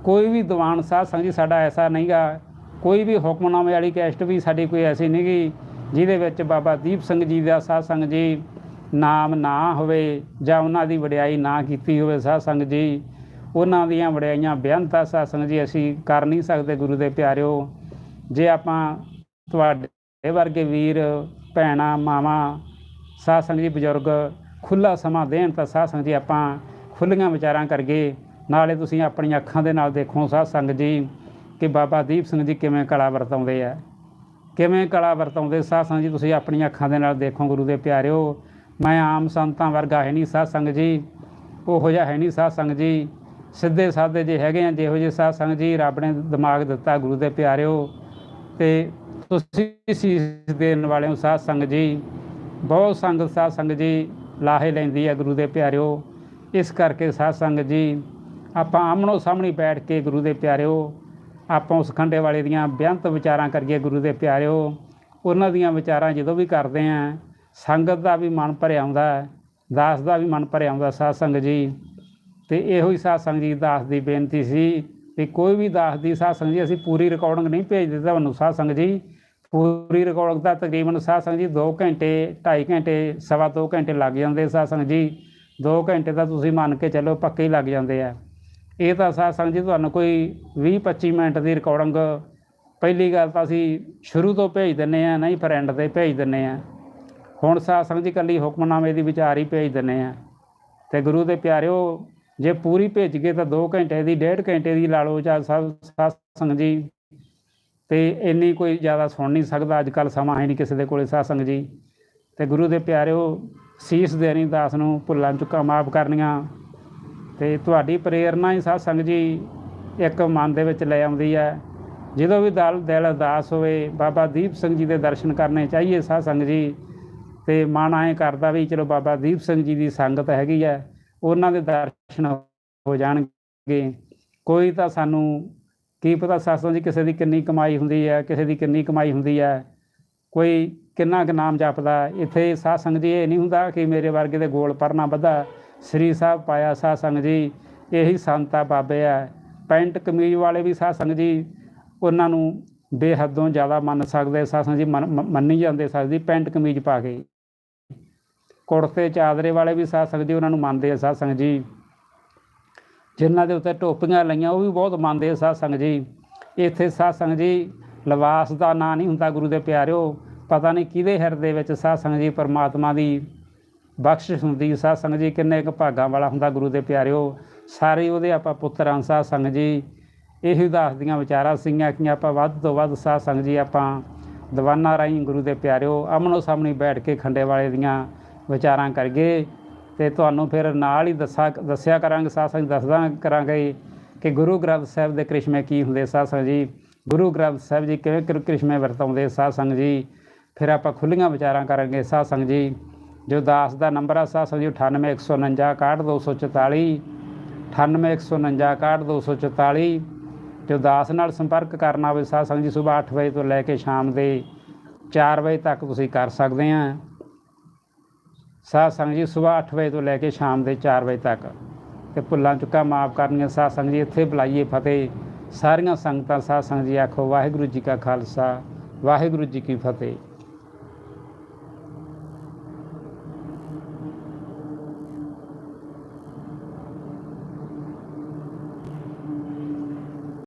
ਕੋਈ ਵੀ ਦੀਵਾਨ ਸਾਧ ਸੰਗਤ ਜੀ ਸਾਡਾ ਐਸਾ ਨਹੀਂਗਾ ਕੋਈ ਵੀ ਹੁਕਮਨਾਮੇ ਵਾਲੀ ਕੈਸਟ ਵੀ ਸਾਡੀ ਕੋਈ ਐਸੀ ਨਹੀਂਗੀ ਜਿਹਦੇ ਵਿੱਚ ਬਾਬਾ ਦੀਪ ਸਿੰਘ ਜੀ ਦਾ ਸਾਧ ਸੰਗਤ ਜੀ ਨਾਮ ਨਾ ਹੋਵੇ ਜਾਂ ਉਹਨਾਂ ਦੀ ਵਡਿਆਈ ਨਾ ਕੀਤੀ ਹੋਵੇ ਸਾਧ ਸੰਗਤ ਜੀ। ਉਹਨਾਂ ਦੀਆਂ ਵਡਿਆਈਆਂ ਬੇਅੰਤ ਸਾਧ ਸੰਗਤ ਜੀ, ਅਸੀਂ ਕਰ ਨਹੀਂ ਸਕਦੇ ਗੁਰੂ ਦੇ ਪਿਆਰਿਓ। ਜੇ ਆਪਾਂ ਤੁਹਾਡੇ ਵਰਗੇ ਵੀਰ, ਭੈਣਾਂ, ਮਾਵਾਂ ਸਾਧ ਜੀ ਬਜ਼ੁਰਗ ਖੁੱਲਾ ਸਮਾਂ ਦੇਣ ਤਾਂ ਸਾਧ ਸੰਗਤ ਜੀ ਆਪਾਂ ਖੁੱਲੀਆਂ ਵਿਚਾਰਾਂ ਕਰਗੇ ਨਾਲੇ ਤੁਸੀਂ ਆਪਣੀਆਂ ਅੱਖਾਂ ਦੇ ਨਾਲ ਦੇਖੋ ਸਾਧ ਸੰਗਤ ਜੀ ਕਿ ਬਾਬਾ ਦੀਪ ਸਿੰਘ ਜੀ ਕਿਵੇਂ ਕਲਾ ਵਰਤਾਉਂਦੇ ਆ। ਕਿਵੇਂ ਕਲਾ ਵਰਤਾਉਂਦੇ ਸਾਧ ਸੰਗਤ ਜੀ, ਤੁਸੀਂ ਆਪਣੀਆਂ ਅੱਖਾਂ ਦੇ ਨਾਲ ਦੇਖੋ ਗੁਰੂ ਦੇ ਪਿਆਰਿਓ। ਮੈਂ ਆਮ ਸੰਤਾਂ ਵਰਗਾ ਹੈ ਨਹੀਂ ਸਾਧ ਸੰਗਤ ਜੀ, ਉਹੋ ਜਿਹਾ ਹੈ ਨਹੀਂ ਸਾਧ ਸੰਗਤ ਜੀ। ਸਿੱਧੇ ਸਾਦੇ ਜੇ ਹੈਗੇ ਆ, ਜਿਹੋ ਜਿਹੇ ਸਾਧ ਸੰਗਤ ਜੀ ਰੱਬ ਨੇ ਦਿਮਾਗ ਦਿੱਤਾ ਗੁਰੂ ਦੇ ਪਿਆਰਿਓ। ਤੇ ਤੁਸੀਂ ਸੀਸ ਦੇਣ ਵਾਲੇ ਹੋ ਸਾਧ ਸੰਗਤ ਜੀ ਬਹੁਤ ਸੰਗਤ ਸਾਧ ਸੰਗਤ ਜੀ ਲਾਹੇ ਲੈਂਦੀ ਹੈ ਗੁਰੂ ਦੇ ਪਿਆਰਿਓ। ਇਸ ਕਰਕੇ ਸਾਧ ਸੰਗਤ ਜੀ, ਆਪਾਂ ਆਮਣੋ ਸਾਹਮਣੇ ਬੈਠ ਕੇ ਗੁਰੂ ਦੇ ਪਿਆਰਿਓ, ਆਪਾਂ ਉਸ ਖੰਡੇ ਵਾਲੇ ਦੀਆਂ ਬੇਅੰਤ ਵਿਚਾਰਾਂ ਕਰੀਏ ਗੁਰੂ ਦੇ ਪਿਆਰਿਓ। ਉਹਨਾਂ ਦੀਆਂ ਵਿਚਾਰਾਂ ਜਦੋਂ ਵੀ ਕਰਦੇ ਆਂ, ਸੰਗਤ ਦਾ ਵੀ ਮਨ ਭਰਿਆ ਆਉਂਦਾ ਦਾਸ ਦਾ ਵੀ ਮਨ ਭਰਿਆ ਆਉਂਦਾ ਸਾਧ ਸੰਗਤ ਜੀ। ਤੇ ਇਹੋ ਹੀ ਸਾਧ ਸੰਗਤ ਜੀ ਦਾਸ ਦੀ ਬੇਨਤੀ ਸੀ ਵੀ ਕੋਈ ਵੀ ਦਾਸ ਦੀ ਸਾਧ ਸੰਗਤ ਜੀ ਅਸੀਂ ਪੂਰੀ ਰਿਕਾਰਡਿੰਗ ਨਹੀਂ ਭੇਜਦੇ ਤੁਹਾਨੂੰ ਸਾਧ ਸੰਗਤ ਜੀ ਪੂਰੀ ਰਿਕਾਰਡਿੰਗ ਦਾ ਤਕਰੀਬਨ ਸਾਧ ਸੰਗਤ ਜੀ 2 ਘੰਟੇ 2.5 ਘੰਟੇ, ਸਵਾ 2 ਘੰਟੇ ਲੱਗ ਜਾਂਦੇ ਸਾਧ ਸੰਗਤ ਜੀ। 2 ਘੰਟੇ ਤਾਂ ਤੁਸੀਂ ਮੰਨ ਕੇ ਚੱਲੋ ਪੱਕੇ ਹੀ ਲੱਗ ਜਾਂਦੇ ਆ। ਇਹ ਤਾਂ ਸਾਧ ਸੰਗਤ ਜੀ ਤੁਹਾਨੂੰ ਕੋਈ 20 25 ਮਿੰਟ ਦੀ ਰਿਕਾਰਡਿੰਗ ਪਹਿਲੀ ਗੱਲ ਤਾਂ ਅਸੀਂ ਸ਼ੁਰੂ ਤੋਂ ਭੇਜ ਦਿੰਨੇ ਆ, ਨਹੀਂ ਪਰ ਐਂਡ ਤੇ ਭੇਜ ਦਿੰਨੇ ਆ। ਹੁਣ ਸਾਧ ਸੰਗਤ ਜੀ ਇਕੱਲੀ ਹੁਕਮਨਾਮੇ ਦੀ ਵਿਚਾਰ ਹੀ ਭੇਜ ਦਿੰਨੇ ਆ। ਤੇ ਗੁਰੂ ਦੇ ਪਿਆਰਿਓ, ਜੇ ਪੂਰੀ ਭੇਜ ਗਏ ਤਾਂ 2 ਘੰਟੇ ਦੀ 1.5 ਘੰਟੇ ਦੀ ਲਾ ਲਓ ਜਾਂ ਸਭ ਸਾਧ ਸੰਗਤ ਜੀ। ਤੇ ਇੰਨੀ ਕੋਈ ਜ਼ਿਆਦਾ ਸੁਣ ਨਹੀਂ ਸਕਦਾ। ਅੱਜ ਕੱਲ ਸਮਾਂ ਹੈ ਨਹੀਂ ਕਿਸੇ ਦੇ ਕੋਲੇ ਸਾਧ ਸੰਗਤ ਜੀ। ਤੇ ਗੁਰੂ ਦੇ ਪਿਆਰਿਓ, ਸੀਸ ਦੇਣੀ ਦਾਸ ਨੂੰ ਭੁੱਲਾਂ ਚੁੱਕਾਂ ਮਾਫ ਕਰਨੀਆਂ। ਤੇ ਤੁਹਾਡੀ ਪ੍ਰੇਰਨਾ ਹੀ ਸਾਧ ਸੰਗਤ ਜੀ ਇੱਕ ਮਨ ਦੇ ਵਿੱਚ ਲੈ ਆਉਂਦੀ ਹੈ। ਜਦੋਂ ਵੀ ਦਿਲ ਦਿਲ ਉਦਾਸ ਹੋਵੇ, ਬਾਬਾ ਦੀਪ ਸਿੰਘ ਜੀ ਦੇ ਦਰਸ਼ਨ ਕਰਨੇ ਚਾਹੀਏ ਸਾਧ ਸੰਗਤ ਜੀ। ਤੇ ਮਨ ਐਂ ਕਰਦਾ ਵੀ ਚਲੋ ਬਾਬਾ ਦੀਪ ਸਿੰਘ ਜੀ ਦੀ ਸੰਗਤ ਹੈਗੀ ਹੈ, ਉਹਨਾਂ ਦੇ ਦਰਸ਼ਨ ਹੋ ਜਾਣਗੇ। ਕੋਈ ਤਾਂ ਸਾਨੂੰ ਕੀ ਪਤਾ ਸਾਸੋਂ ਜੀ ਕਿਸੇ ਦੀ ਕਿੰਨੀ ਕਮਾਈ ਹੁੰਦੀ ਹੈ, ਕਿਸੇ ਦੀ ਕਿੰਨੀ ਕਮਾਈ ਹੁੰਦੀ ਹੈ। ਕੋਈ ਕਿੰਨਾ ਕੁ ਨਾਮ ਜਪਦਾ ਇੱਥੇ ਸਾਧ ਸੰਗਤ ਜੀ, ਇਹ ਨਹੀਂ ਹੁੰਦਾ ਕਿ ਮੇਰੇ ਵਰਗੇ ਦੇ ਗੋਲ ਪਰਨਾ ਬੱਧਾ ਸ੍ਰੀ ਸਾਹਿਬ ਪਾਇਆ ਸਾਧ ਸੰਗਤ ਜੀ, ਇਹੀ ਸੰਤਾ ਬਾਬੇ ਆ। ਪੈਂਟ ਕਮੀਜ਼ ਵਾਲੇ ਵੀ ਸਾਧ ਸੰਗਤ ਜੀ, ਉਹਨਾਂ ਨੂੰ ਬੇਹੱਦੋਂ ਜ਼ਿਆਦਾ ਮੰਨ ਸਕਦੇ। ਸਾਧ ਸੰਗਤ ਜੀ ਮੰਨ- ਮ- ਮੰਨੀ ਜਾਂਦੇ ਸਾਧ ਜੀ, ਪੈਂਟ ਕਮੀਜ਼ ਪਾ ਕੇ। ਕੁੜਤੇ ਚਾਦਰੇ ਵਾਲੇ ਵੀ ਸਾਧ ਸੰਗਤ ਜੀ, ਉਹਨਾਂ ਨੂੰ ਮੰਨਦੇ ਆ ਸਾਧ ਸੰਗਤ ਜੀ। ਜਿਨ੍ਹਾਂ ਦੇ ਉੱਤੇ ਟੋਪੀਆਂ ਲਈਆਂ, ਉਹ ਵੀ ਬਹੁਤ ਮੰਨਦੇ ਆ ਸਾਧ ਸੰਗਤ ਜੀ। ਇੱਥੇ ਸਾਧ ਸੰਗਤ ਜੀ ਲਿਬਾਸ ਦਾ ਨਾਂ ਨਹੀਂ ਹੁੰਦਾ ਗੁਰੂ ਦੇ ਪਿਆਰਿਓ। ਪਤਾ ਨਹੀਂ ਕਿਹਦੇ ਹਿਰਦੇ ਵਿੱਚ ਸਾਧ ਸੰਗਤ ਜੀ ਪਰਮਾਤਮਾ ਦੀ ਬਖਸ਼ਿਸ਼ ਹੁੰਦੀ ਸਾਧ ਸੰਗਤ ਜੀ ਕਿੰਨੇ ਕੁ ਭਾਗਾਂ ਵਾਲਾ ਹੁੰਦਾ ਗੁਰੂ ਦੇ ਪਿਆਰਿਓ। ਸਾਰੇ ਉਹਦੇ ਆਪਾਂ ਪੁੱਤਰਾਂ ਸਾਧ ਸੰਗਤ ਜੀ। ਇਹੀ ਉਦਾਸ ਦੀਆਂ ਵਿਚਾਰਾਂ ਸੀਗੀਆਂ ਕਿ ਆਪਾਂ ਵੱਧ ਤੋਂ ਵੱਧ ਸਾਧ ਸੰਗਤ ਜੀ ਆਪਾਂ ਦੀਵਾਨਾਂ ਰਾਹੀਂ ਗੁਰੂ ਦੇ ਪਿਆਰਿਓ, ਆਮਣੋ ਸਾਹਮਣੇ ਬੈਠ ਕੇ ਖੰਡੇ ਵਾਲੇ ਦੀਆਂ ਵਿਚਾਰਾਂ ਕਰੀਏ। ਤੇ ਤੁਹਾਨੂੰ ਫਿਰ ਨਾਲ ਹੀ ਦੱਸਾ ਦੱਸਿਆ ਕਰਾਂਗੇ, ਸਾਧ ਸੰਗਤ ਦੱਸਦਾ ਕਰਾਂਗੇ ਕਿ ਗੁਰੂ ਗ੍ਰੰਥ ਸਾਹਿਬ ਦੇ ਕ੍ਰਿਸ਼ਮੇ ਕੀ ਹੁੰਦੇ ਸਾਧ ਸੰਗਤ ਜੀ? ਗੁਰੂ ਗ੍ਰੰਥ ਸਾਹਿਬ ਜੀ ਕਿਵੇਂ ਕਿਰ- ਕ੍ਰਿਸ਼ਮੇ ਵਰਤਾਉਂਦੇ ਸਾਧ ਸੰਗਤ ਜੀ? ਫਿਰ ਆਪਾਂ ਖੁੱਲੀਆਂ ਵਿਚਾਰਾਂ ਕਰਾਂਗੇ, ਸਾਧ ਸੰਗਤ ਜੀ। ਜੋ ਦਾਸ ਦਾ ਨੰਬਰ ਆ, ਸਾਧ ਸੰਗਤ ਜੀ 98149 61244 98149 61244 ਜੋ ਦਾਸ ਨਾਲ ਸੰਪਰਕ ਕਰਨਾ ਹੋਵੇ, ਸਾਧ ਸੰਗਤ ਜੀ, ਸਵੇਰ 8 ਵਜੇ ਤੋਂ ਲੈ ਕੇ ਸ਼ਾਮ ਦੇ 4 ਵਜੇ ਤੱਕ ਤੁਸੀਂ ਕਰ ਸਕਦੇ ਆ। ਸਾਧ ਸੰਗਤ ਜੀ ਸਵੇਰ 8 ਵਜੇ ਤੋਂ ਲੈ ਕੇ ਸ਼ਾਮ ਦੇ 4 ਵਜੇ ਤੱਕ ਤੇ ਭੁੱਲਾਂ ਚੁੱਕਾ ਮਾਫ ਕਰਨੀਆਂ, ਸਾਧ ਸੰਗਤ ਜੀ ਇੱਥੇ ਬੁਲਾਈਏ ਫਤਿਹ। ਸਾਰੀਆਂ ਸੰਗਤਾਂ ਸਾਧ ਸੰਗਤ ਜੀ ਆਖੋ, ਵਾਹਿਗੁਰੂ ਜੀ ਕਾ ਖਾਲਸਾ, ਵਾਹਿਗੁਰੂ ਜੀ ਕੀ ਫਤਿਹ।